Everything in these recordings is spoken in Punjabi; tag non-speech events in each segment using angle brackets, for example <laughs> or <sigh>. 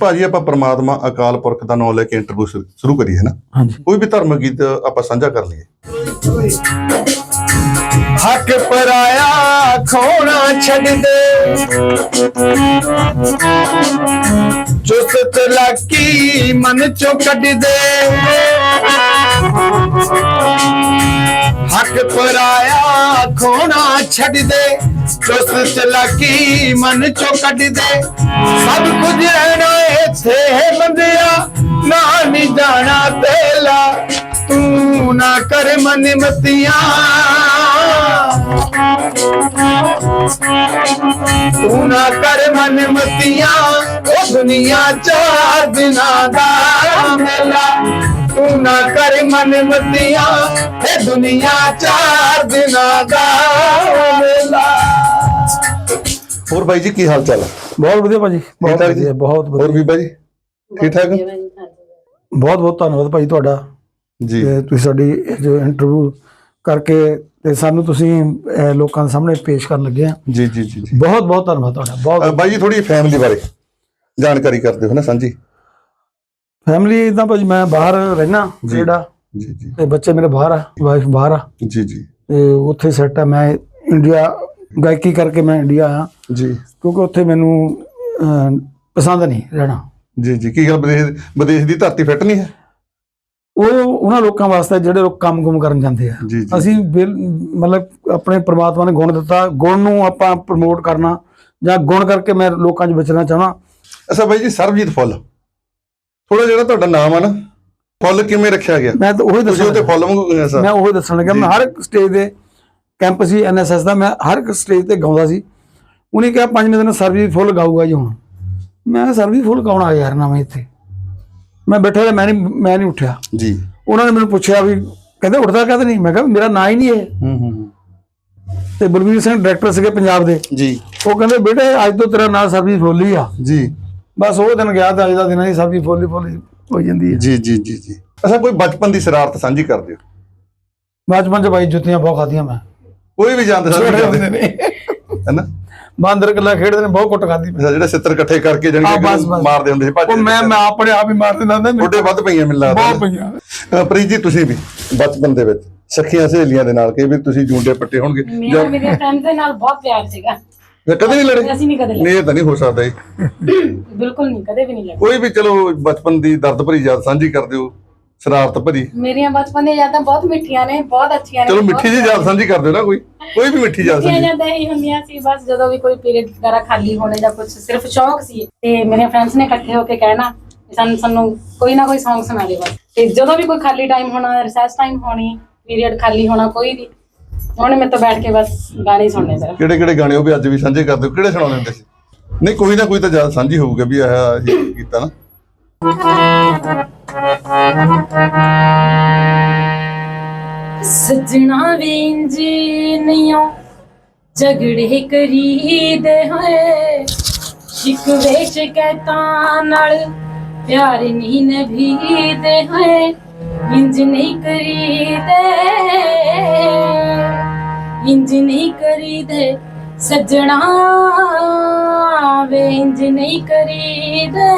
ਭਾਜੀ ਆਪਾਂ ਪ੍ਰਮਾਤਮਾ ਅਕਾਲ ਪੁਰਖ ਦਾ ਨਾਮ ਲੈ ਕੇ ਇੰਟਰਵਿਊ ਸ਼ੁਰੂ ਕਰੀਏ ਹੈ ਨਾ? ਹਾਂਜੀ। ਕੋਈ ਵੀ ਧਾਰਮਿਕ ਗੀਤ ਆਪਾਂ ਸਾਂਝਾ ਕਰ ਲਈਏ। ਹੱਕ ਪਰਾਇਆ ਖੋਣਾ ਛੱਡ ਦੇ। ਚੁਸਤ ਚਲਾਕੀ ਮਨ ਚੋਂ ਕੱਢ ਦੇ। ਹੱਕ ਪਰਾਇਆ ਖੋਣਾ ਛੱਡ ਦੇ। ਚੁਸਤ ਚਲਾਕੀ ਮਨ ਚੋਂ ਕੱਢ ਦੇ। ਸਭ ਕੁਝ ਰਹਿਣਾ ਇੱਥੇ ਹੈ ਬੰਦਿਆ, ਨਾ ਨਹੀਂ ਜਾਣਾ ਤੇਲਾ ਤੂੰ ਨਾ ਕਰ ਮਨ ਮਤੀਆਂ ਤੂੰ ਨਾ ਕਰ ਮਨ ਮਤੀਆਂ ਉਹ ਦੁਨੀਆ ਚਾਰ ਦਿਨਾਂ ਦਾ ਮੇਲਾ। ਤੂੰ ਨਾ ਕਰ ਮਨ ਮਤੀਆਂ ਇਹ ਦੁਨੀਆ ਚਾਰ ਦਿਨਾਂ ਦਾ ਮੇਲਾ। ਹੋਰ ਬਾਈ ਜੀ ਕੀ ਹਾਲ ਚਾਲ ਹੈ ਬਹੁਤ ਵਧੀਆ ਭਾਜੀ ਬਹੁਤ? ਵਧੀਆ ਬਹੁਤ ਹੋਰ ਵਧੀਆ ਵੀ ਬਾਈ ਠੀਕ ਠਾਕ? ਬਹੁਤ ਬਹੁਤ ਧੰਨਵਾਦ ਭਾਜੀ ਤੁਹਾਡਾ। ਜੀ। ਤੇ ਤੁਸੀਂ ਸਾਡੀ ਜੋ ਇੰਟਰਵਿਊ ਕਰਕੇ ਤੇ ਸਾਨੂੰ ਤੁਸੀਂ ਅਹ, ਲੋਕਾਂ ਦੇ ਸਾਹਮਣੇ ਪੇਸ਼ ਕਰਨ ਲੱਗੇ ਆ। ਜੀ ਜੀ ਜੀ ਜੀ। ਬਹੁਤ ਬਹੁਤ ਧੰਨਵਾਦ ਤੁਹਾਡਾ ਅ, ਬਹੁਤ। ਬਾਈ ਜੀ ਥੋੜੀ ਫੈਮਿਲੀ ਬਾਰੇ ਜਾਣਕਾਰੀ ਕਰਦੇ ਹੋ ਨਾ ਸਾਂਝੀ। ਫੈਮਿਲੀ ਇਦਾਂ ਭਾਜੀ ਮੈਂ ਬਾਹਰ ਰਹਿਣਾ ਜੀ। ਜਿਹੜਾ ਜੀ ਜੀ। ਤੇ ਬੱਚੇ ਮੇਰੇ ਬਾਹਰ ਆ ਵਾਈਫ ਬਾਹਰ ਆ। ਜੀ ਜੀ। ਤੇ ਉੱਥੇ ਸੈੱਟ ਆ ਮੈਂ ਇੰਡੀਆ ਗਾਇਕੀ ਕਰਕੇ ਮੈਂ ਇੰਡੀਆ ਆਇਆ ਜੀ। ਕਿਉਂਕਿ ਉੱਥੇ ਮੈਨੂੰ ਅਹ, ਪਸੰਦ ਨਹੀਂ ਰਹਿਣਾ। ਜੀ ਜੀ। ਕੀ ਗੱਲ ਵਿਦੇਸ਼ ਵਿਦੇਸ਼ ਦੀ ਧਰਤੀ ਫਿੱਟ ਨਹੀਂ ਹੈ? ਉਹ ਉਹਨਾਂ ਲੋਕਾਂ ਵਾਸਤੇ ਜਿਹੜੇ ਲੋਕ ਕੰਮ ਕੁਮ ਕਰਨ ਜਾਂਦੇ ਆ। ਜੀ ਜੀ। ਅਸੀਂ ਬਿਲ- ਮਤਲਬ ਆਪਣੇ ਪ੍ਰਮਾਤਮਾ ਨੇ ਗੁਣ ਦਿੱਤਾ। ਗੁਣ ਨੂੰ ਆਪਾਂ ਪ੍ਰਮੋਟ ਕਰਨਾ ਜਾਂ ਗੁਣ ਕਰਕੇ ਮੈਂ ਲੋਕਾਂ 'ਚ ਵਿਚਰਨਾ ਚਾਹਣਾ ਅੱਛਾ ਬਾਈ ਜੀ ਸਰਬਜੀਤ ਫੁੱਲ। ਥੋੜਾ ਜਿਹੜਾ ਤੁਹਾਡਾ ਨਾਮ ਆ ਨਾ। ਫੁੱਲ ਕਿਵੇਂ ਰੱਖਿਆ ਗਿਆ? ਮੈਂ ਤਾਂ ਉਹੀ ਤੁਸੀਂ ਦੱਸਣਾ ਫੁੱਲ ਵਾਂਗੂ ਐਸਾ ਮੈਂ ਉਹੀ ਦੱਸਣ ਲੱਗਾ ਮੈਂ ਹਰ ਇੱਕ ਸਟੇਜ ਦੇ ਕੈਂਪ ਸੀ ਐਨਐਸਐਸ ਦਾ ਮੈਂ ਹਰ ਇੱਕ ਸਟੇਜ ਤੇ ਗਾਉਂਦਾ ਸੀ। ਉਹਨੇ ਕਿਹਾ ਪੰਜਵੇਂ ਦਿਨ ਸਰਬਜੀਤ ਫੁੱਲ ਗਾਊਗਾ ਜੀ ਹੁਣ। ਮੈਂ ਸਰਬਜੀਤ ਫੁੱਲ ਕੌਣ ਆ ਯਾਰ ਨਵੇਂ ਇੱਥੇ? ਮੈਂ ਬੈਠਾ ਰਿਹਾ ਮੈਂ ਨਹੀਂ ਮੈਂ ਨਹੀਂ ਉੱਠਿਆ। ਜੀ। ਉਹਨਾਂ ਨੇ ਮੈਨੂੰ ਪੁੱਛਿਆ ਵੀ ਕਹਿੰਦੇ ਉੱਠਦਾ ਕਦ ਨਹੀਂ? ਮੈਂ ਕਿਹਾ ਮੇਰਾ ਨਾਂ ਹੀ ਨਹੀਂ ਇਹ ਹੂੰ ਹੂੰ ਤੇ ਬਲਵੀਰ ਸਿੰਘ ਡਾਇਰੈਕਟਰ ਸੀਗੇ ਪੰਜਾਬ ਦੇ। ਜੀ। ਉਹ ਕਹਿੰਦੇ ਬੇਟੇ ਅੱਜ ਤੋਂ ਤੇਰਾ ਨਾਂ ਸਰਬਜੀਤ ਫੁੱਲ ਹੀ ਆ। ਜੀ। ਬਸ ਉਹ ਦਿਨ ਗਿਆ ਤਾਂ ਅੱਜ ਦਾ ਦਿਨ ਹੀ ਸਬਜ਼ੀ ਫੁੱਲੀ ਫੁੱਲੀ ਹੋ ਜਾਂਦੀ ਹੈ। ਜੀ ਜੀ ਜੀ ਜੀ। ਅੱਛਾ ਕੋਈ ਬਚਪਨ ਦੀ ਸ਼ਰਾਰਤ ਸਾਂਝੀ ਕਰ ਦਿਓ। ਬਚਪਨ ਚ ਬਾਈ ਜੁੱਤੀਆਂ ਬਹੁਤ ਖਾਧੀਆਂ ਮੈਂ। ਕੋਈ ਵੀ ਜਾਂਦੇ ਕਰਦੇ ਹੁੰਦੇ ਨੇ। ਹੈਨਾ? ਬਾਂਦਰ ਕੱਲਾ ਖੇਡਦੇ ਨੇ ਬਹੁਤ ਕੁੱਟ ਮੈਂ ਅੱਛਾ ਜਿਹੜੇ ਸਿੱਤਰ ਇਕੱਠੇ ਕਰਕੇ ਜਾਣੀ ਹਾਂ, ਕਿ। ਮਾਰਦੇ ਹੁੰਦੇ ਸੀ ਭੱਜ ਉਹ ਮੈਂ ਮੈਂ ਆਪਣੇ ਆਪ ਹੀ ਮਾਰ ਦਿੰਦਾ ਹੁੰਦਾ ਥੋੜੇ ਵੱਧ ਪਈਆਂ ਮੈਨੂੰ ਲੱਗਦਾ ਬਹੁਤ ਪਈਆਂ। ਪ੍ਰੀਤ ਜੀ ਤੁਸੀਂ ਵੀ ਬਚਪਨ ਦੇ ਵਿੱਚ ਸਖੀਆਂ ਸਹੇਲੀਆਂ ਦੇ ਨਾਲ ਕਈ ਵੀ ਤੁਸੀਂ ਜੂੰਡੇ ਪੱਟੇ ਹੋਣਗੇ ਮੇਰਾ ਮੇਰੇ ਫਰੈਂਡ ਦੇ ਨਾਲ ਬਹੁਤ ਪਿਆਰ ਸੀਗਾ। ਕਦੇ ਨਹੀਂ ਲੜੇ। ਅਸੀਂ ਨਹੀਂ ਕਦੇ ਲੜੇ। ਨਹੀਂ ਇਹ ਤਾਂ ਨਹੀਂ ਹੋ ਸਕਦਾ ਜੀ। ਬਿਲਕੁਲ ਨਹੀਂ ਕਦੇ ਵੀ ਨਹੀਂ ਲੜੇ। ਕੋਈ ਵੀ ਚਲੋ ਬਚਪਨ ਦੀ ਦਰਦ ਭਰੀ ਯਾਦ ਸਾਂਝੀ ਕਰ ਦਿਓ। ਸ਼ਰਾਰਤ ਭਰੀ। ਮੇਰੀਆਂ ਬਚਪਨ ਦੀਆਂ ਯਾਦਾਂ ਬਹੁਤ ਮਿੱਠੀਆਂ ਨੇ ਬਹੁਤ ਅੱਛੀਆਂ ਨੇ ਚਲੋ ਮਿੱਠੀ ਜੀ ਯਾਦ ਸਾਂਝੀ ਕਰ ਦਿਓ ਨਾ ਕੋਈ। ਕੋਈ ਵੀ ਮਿੱਠੀ ਯਾਦ ਸਾਂਝੀ। ਯਾਦਾਂ ਹੀ ਹੁੰਦੀਆਂ ਸੀ ਬਸ ਜਦੋਂ ਵੀ ਕੋਈ ਪੀਰੀਅਡ ਵਗੈਰਾ ਖਾਲੀ ਹੋਣੇ ਜਾਂ ਕੁਝ ਸਿਰਫ ਸ਼ੌਕ ਸੀ। ਤੇ ਮੇਰੇ ਫਰੈਂਡਸ ਨੇ ਇਕੱਠੇ ਹੋ ਕੇ ਕਹਿਣਾ ਵੀ ਸਾਨੂੰ ਸਾਨੂੰ ਕੋਈ ਨਾ ਕੋਈ Song ਸੁਣਾ ਦੇ ਬਸ। ਤੇ ਜਦੋਂ ਵੀ ਕੋਈ ਖਾਲੀ ਟਾਈਮ ਹੋਣਾ ਰਿਸੈਸ ਟਾਈਮ ਹੋਣੀ ਪੀਰੀਅਡ ਖਾਲੀ ਹੋਣਾ ਕੋਈ ਵੀ ਉਹਨੇ ਮੇਰੇ ਤੋਂ ਬੈਠ ਕੇ ਬਸ ਗਾਣੇ ਹੀ ਸੁਣਨੇ ਸਿਰਫ। ਕਿਹੜੇ ਕਿਹੜੇ ਗਾਣੇ ਉਹ ਵੀ ਅੱਜ ਵੀ ਸਾਂਝੇ ਕਰ ਦਿਓ ਕਿਹੜੇ ਸੁਣਾਉਂਦੇ ਹੁੰਦੇ ਸੀ? ਨਹੀਂ ਕੋਈ ਨਾ ਕੋਈ ਤਾਂ ਯਾਦ ਸਾਂਝੀ ਹੋਊਗਾ ਵੀ ਆਹ ਇਹ ਕੀਤਾ ਨਾ। ਸਜਣਾ ਵੀ ਇੰਜ ਨਹੀਂਓ ਝਗੜੇ ਕਰੀਦੇ ਹੈ ਸ਼ਿਕਵੇ ਸ਼ਿਕਾਇਤਾਂ ਨਾਲ ਪਿਆਰ ਨਹੀਂ ਨਭੀਦੇ ਹੈ ਇੰਜ ਨਹੀਂ ਕਰੀਦੇ, ਇੰਜ ਨਹੀਂ ਕਰੀਦੇ ਸੱਜਣਾ ਵੇ, ਇੰਜ ਨਹੀਂ ਕਰੀਦੇ।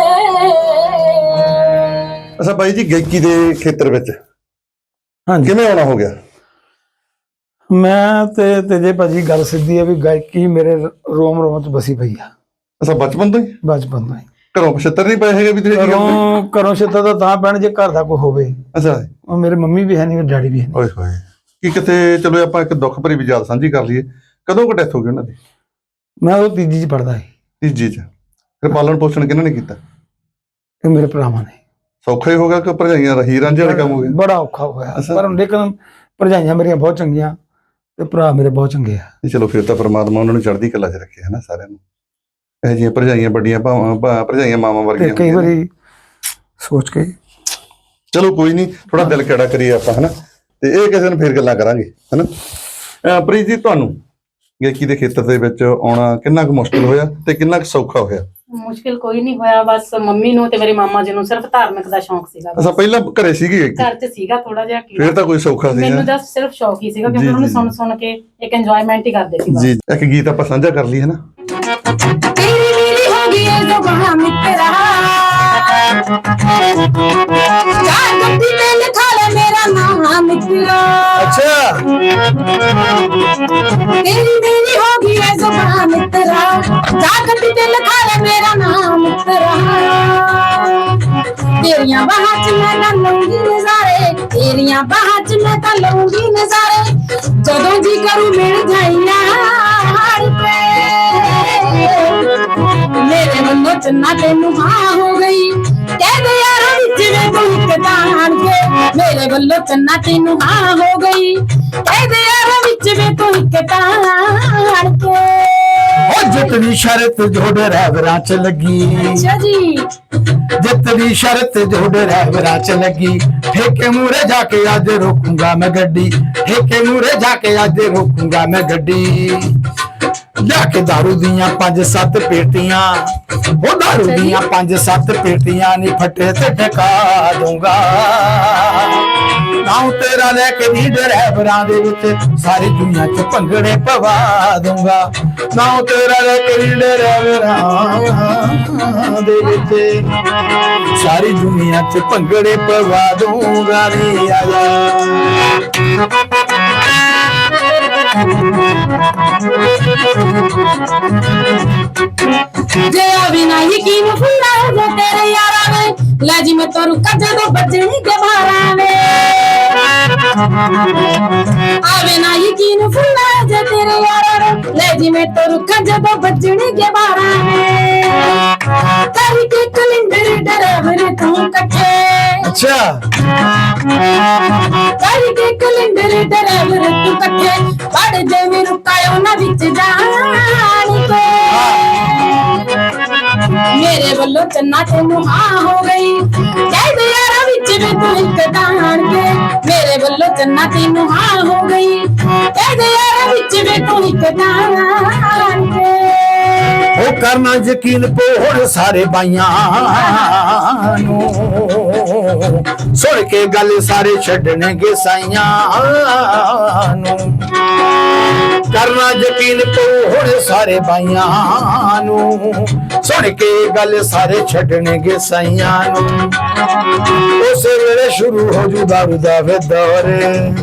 ਅੱਛਾ ਬਾਈ ਜੀ ਗਾਇਕੀ ਦੇ ਖੇਤਰ ਵਿੱਚ ਹਾਂਜੀ। ਕਿਵੇਂ ਆਉਣਾ ਹੋ ਗਿਆ? ਮੈਂ ਤੇ ਤੇ ਜੇ ਭਾਜੀ ਗੱਲ ਸਿੱਧੀ ਹੈ ਵੀ ਗਾਇਕੀ ਮੇਰੇ ਰੋਮ ਰੋਮ ਚ ਬਸੀ ਪਈ ਆ। ਅੱਛਾ ਬਚਪਨ ਤੋਂ ਹੀ? ਬਚਪਨ ਤੋਂ ਹੀ। ਘਰੋਂ ਪਛੱਤਰ ਨਹੀਂ ਪਏ ਹੈਗੇ ਵੀ ਤੁਸੀਂ ਘਰੋਂ ਘਰੋਂ ਛਿੱਤਾ ਤਾਂ ਤਾਂ ਪੈਣ ਜੇ ਘਰ ਦਾ ਕੋਈ ਹੋਵੇ। ਅੱਛਾ। ਉਹ ਮੇਰੇ ਮੰਮੀ ਵੀ ਹੈ ਨਹੀਂ ਮੇਰੇ ਡੈਡੀ ਵੀ ਹੈ ਓਏ ਹੋਏ। ਕੀ ਕਿਤੇ ਚਲੋ ਆਪਾਂ ਇੱਕ ਦੁੱਖ ਭਰੀ ਵੀ ਯਾਦ ਸਾਂਝੀ ਕਰ ਲਈਏ। ਕਦੋਂ ਕੁ ਡੈਥ ਹੋ ਗਈ ਉਹਨਾਂ ਦੀ? ਮੈਂ ਉਹ ਤੀਜੀ ਚ ਪੜਦਾ ਸੀ। ਤੀਜੀ ਚ। ਫਿਰ ਪਾਲਣ ਪੋਸ਼ਣ ਕਿਹਨਾਂ ਨੇ ਕੀਤਾ? ਇਹ ਮੇਰੇ ਭਰਾਵਾਂ ਨੇ। ਸੌਖਾ ਹੀ ਹੋ ਗਿਆ ਕਿ ਭਰਜਾਈਆਂ ਰਹੀ ਰਾਂਝੇ ਵਾਲਾ ਕੰਮ ਹੋ ਗਿਆ? ਬੜਾ ਔਖਾ ਹੋਇਆ। ਪਰ ਲੇਕਿਨ ਭਰਜਾਈਆਂ ਮੇਰੀਆਂ ਬਹੁਤ ਚੰਗੀਆਂ ਤੇ ਭਰਾ ਮੇਰੇ ਬਹੁਤ ਚੰਗੇ ਆ। ਨਹੀਂ ਚਲੋ ਫਿਰ ਤਾਂ ਪ੍ਰਮਾਤਮਾ ਉਹਨਾਂ ਨੂੰ ਚੜ੍ਹਦੀ ਕਲਾ 'ਚ ਰੱਖੇ ਹਨਾ ਸਾਰਿਆਂ ਨੂੰ। ਇਹ ਜਿਹੀਆਂ ਭਰਜਾਈਆਂ ਵੱਡੀਆਂ ਭਾਵਾਂ ਭਰਜਾਈਆਂ ਮਾਵਾਂ ਵਰਗੀਆਂ ਕਈ ਨੇ। ਵਾਰੀ ਸੋਚ ਕੇ ਚਲੋ ਕੋਈ ਨਹੀਂ ਥੋੜਾ ਦਿਲ ਕਿਹੜਾ ਕਰੀਏ ਆਪਾਂ ਹਨਾ ਤੇ ਇਹ ਕਿਸੇ ਦਿਨ ਫੇਰ ਗੱਲਾਂ ਕਰਾਂਗੇ ਹਨਾ ਪ੍ਰੀਤ ਜੀ ਤੁਹਾਨੂੰ ਗਾਇਕੀ ਦੇ ਖੇਤਰ ਦੇ ਵਿੱਚ ਆਉਣਾ ਕਿੰਨਾ ਕੁ ਮੁਸ਼ਕਲ ਹੋਇਆ ਤੇ ਕਿੰਨਾ ਕੁ ਸੌਖਾ ਹੋਇਆ? ਮੁਸ਼ਕਿਲ ਕੋਈ ਨਹੀਂ ਹੋਇਆ ਬਸ ਮੰਮੀ ਨੂੰ ਤੇ ਮੇਰੇ ਮਾਮਾ ਜੀ ਨੂੰ ਸਿਰਫ ਧਾਰਮਿਕ ਦਾ ਸ਼ੌਂਕ ਸੀਗਾ ਅਸਾਂ ਪਹਿਲਾਂ ਘਰੇ ਸੀਗੀ ਘਰ 'ਚ ਸੀਗਾ ਥੋੜਾ ਜਿਹਾ ਕੀ ਫੇਰ ਤਾਂ ਕੋਈ ਸੌਖਾ ਸੀ ਮੈਨੂੰ ਨਾ ਜਸਟ ਸਿਰਫ ਸ਼ੌਕ ਹੀ ਸੀਗਾ ਜੀ, ਕਿਉਂਕਿ ਉਹਨੂੰ ਜੀ, ਸੁਣ ਸੁਣ ਕੇ ਇੱਕ ਇੰਜੋਇਮੈਂਟ ਹੀ ਕਰਦੇ ਸੀ ਬਸ। ਜੀ ਇੱਕ ਗੀਤ ਆਪਾਂ ਸਾਂਝਾ ਕਰ ਲਈ ਹੋ ਗਈ ਏ ਜ਼ੁਬਾਨ ਮਿੱਤਰਾ ਜਾ ਗੱਡੀ ਤੇ ਲਿਖਾ ਲੈ ਮੇਰਾ ਨਾਮ ਮਿੱਤਰਾ ਅੱਛਾ ਤੇਰੀ ਮੇਰੀ ਹੋ ਗਈ ਐ ਜ਼ੁਬਾਨ ਮਿੱਤਰਾ ਜਾ ਗੱਡੀ ਤੇ ਲਿਖਾ ਲੈ ਮੇਰਾ ਨਾਮ ਮਿੱਤਰਾ ਤੇਰੀਆਂ ਬਾਹਾਂ 'ਚ ਮੈਂ ਤਾਂ ਲਊਂਗੀ ਨਜ਼ਾਰੇ ਤੇਰੀਆਂ ਬਾਹਾਂ 'ਚ ਮੈਂ ਤਾਂ ਲਊਂਗੀ ਨਜ਼ਾਰੇ ਜਦੋਂ ਜੀ ਮੇਰੇ ਵੱਲੋਂ ਚੰਨਾ ਤੈਨੂੰ ਹਾਂ ਹੋ ਗਈ। ਕਹਿ ਦੇ ਯਾਰਾਂ ਵਿੱਚ ਵੇ ਤੂੰ ਤਾਣ ਕੇ ਮੇਰੇ ਵੱਲੋਂ ਚੰਨਾ ਤੈਨੂੰ ਹਾਂ ਹੋ ਗਈ। ਕਹਿ ਦੇ ਯਾਰਾਂ ਵਿੱਚ ਵੇ ਤੂੰ ਤਾਣ ਕੇ। ਉਹ ਜਿਤਨੀ ਸ਼ਰਤ ਜੋੜੇ ਰਹਿਬਰਾਂ ਚ ਲੱਗੀ। ਅੱਛਾ ਜੀ। ਜਿਤਨੀ ਸ਼ਰਤ ਜੋੜੇ ਰਹਿਬਰਾਂ ਚ ਲੱਗੀ। ਠੇਕੇ ਮੂਰੇ ਜਾ ਕੇ ਅੱਜ ਰੋਕੂੰਗਾ ਮੈਂ ਗੱਡੀ। ਠੇਕੇ ਮੂਰੇ ਜਾ ਕੇ ਅੱਜ ਰੋਕੂੰਗਾ ਮੈਂ ਗੱਡੀ। ਲਿਆ ਕੇ ਦਾਰੂ ਦੀਆਂ ਪੰਜ ਸੱਤ ਪੇਟੀਆਂ ਉਹ ਦਾਰੂ ਦੀਆਂ ਪੰਜ ਸੱਤ ਪੇਟੀਆਂ ਨਹੀਂ ਫੱਟੇ ਤੇ ਟਕਾ ਦੂੰਗਾ ਨਾਉ ਤੇਰਾ ਲੈ ਕੇ ਵੀ ਡਰਾਈਵਰਾਂ ਦੇ ਵਿੱਚ ਸਾਰੀ ਦੁਨੀਆ 'ਚ ਭੰਗੜੇ ਪਵਾ ਦੂੰਗਾ ਨਾਉ ਤੇਰਾ ਲੈ ਕੇ ਵੀ ਡਰਾਈਵਰਾਂ ਦੇ ਵਿੱਚ ਸਾਰੀ ਦੁਨੀਆ 'ਚ ਭੰਗੜੇ ਪਵਾ ਦੂੰਗਾ ਨੀ ਆਇਆ ਜੇ ਆਵੀ ਨਾ ਯਕੀਨ ਫੁੱਲਾ ਜੇ ਤੇਰੇ ਯਾਰਾਂ ਨੇ ਲੈ ਜੀ ਮੈਂ ਤੋਰੂ ਕੱਜੇ ਤੋਂ ਬਚਣੀ ਕੇ ਵੇ। ਆਵੇ ਨਾ ਯਕੀਨ ਫੁੱਲਾ ਜੇ ਤੇਰੇ ਯਾਰਾਂ ਨੇ ਲੈ ਜੀ ਮੈਂ ਤੋਰੂ ਕੱਜੇ ਤੋਂ ਬਚਣੀ ਕੇ ਮਾਰਾਂ ਵੇ ਕਰੀ ਕੇ ਕਲਿੰਦਰ ਡਰਾਵਰ ਤੂੰ ਕੱਟੇ ਅੱਛਾ ਕਰੀ ਕੇ ਕਲਿੰਦਰ ਡਰਾਵਰ ਤੂੰ ਕੱਟੇ ਪੜ ਜੇ ਵੀ ਰੁਕਾਇਓ ਨਾ ਵਿੱਚ ਜਾਣ ਕੇ ਮੇਰੇ ਵੱਲੋਂ ਚੰਨਾ ਤੈਨੂੰ ਹਾਂ ਹੋ ਗਈ ਕਹਿ ਦੇ ਯਾਰਾਂ ਵਿੱਚ ਵੀ ਤੂੰ ਇੱਕ ਦਾਣ ਕੇ ਮੇਰੇ ਵੱਲੋਂ ਚੰਨਾ ਤੈਨੂੰ ਹਾਂ ਹੋ ਗਈ। ਕਹਿ ਦੇ ਵਿੱਚ ਵੀ ਤੂੰ ਇੱਕ ਦਾਣ ਕੇ। ਉਹ ਕਰਨਾ ਯਕੀਨ ਪੋੜ ਸਾਰੇ ਬਾਈਆਂ ਨੂੰ। ਸੁਣ ਕੇ ਗੱਲ ਸਾਰੇ ਛੱਡਣਗੇ ਸਾਈਆਂ ਨੂੰ। ਕਰਨਾ ਯਕੀਨ ਪੋੜ ਸਾਰੇ ਬਾਈਆਂ ਨੂੰ। ਸੁਣ ਕੇ ਗੱਲ ਸਾਰੇ ਛੱਡਣਗੇ ਸਾਈਆਂ ਨੂੰ। ਉਸੇ ਵੇਲੇ ਸ਼ੁਰੂ ਹੋ ਜੂ ਦਾਰੂ ਦਾ ਵੇ ਦੌਰੇ।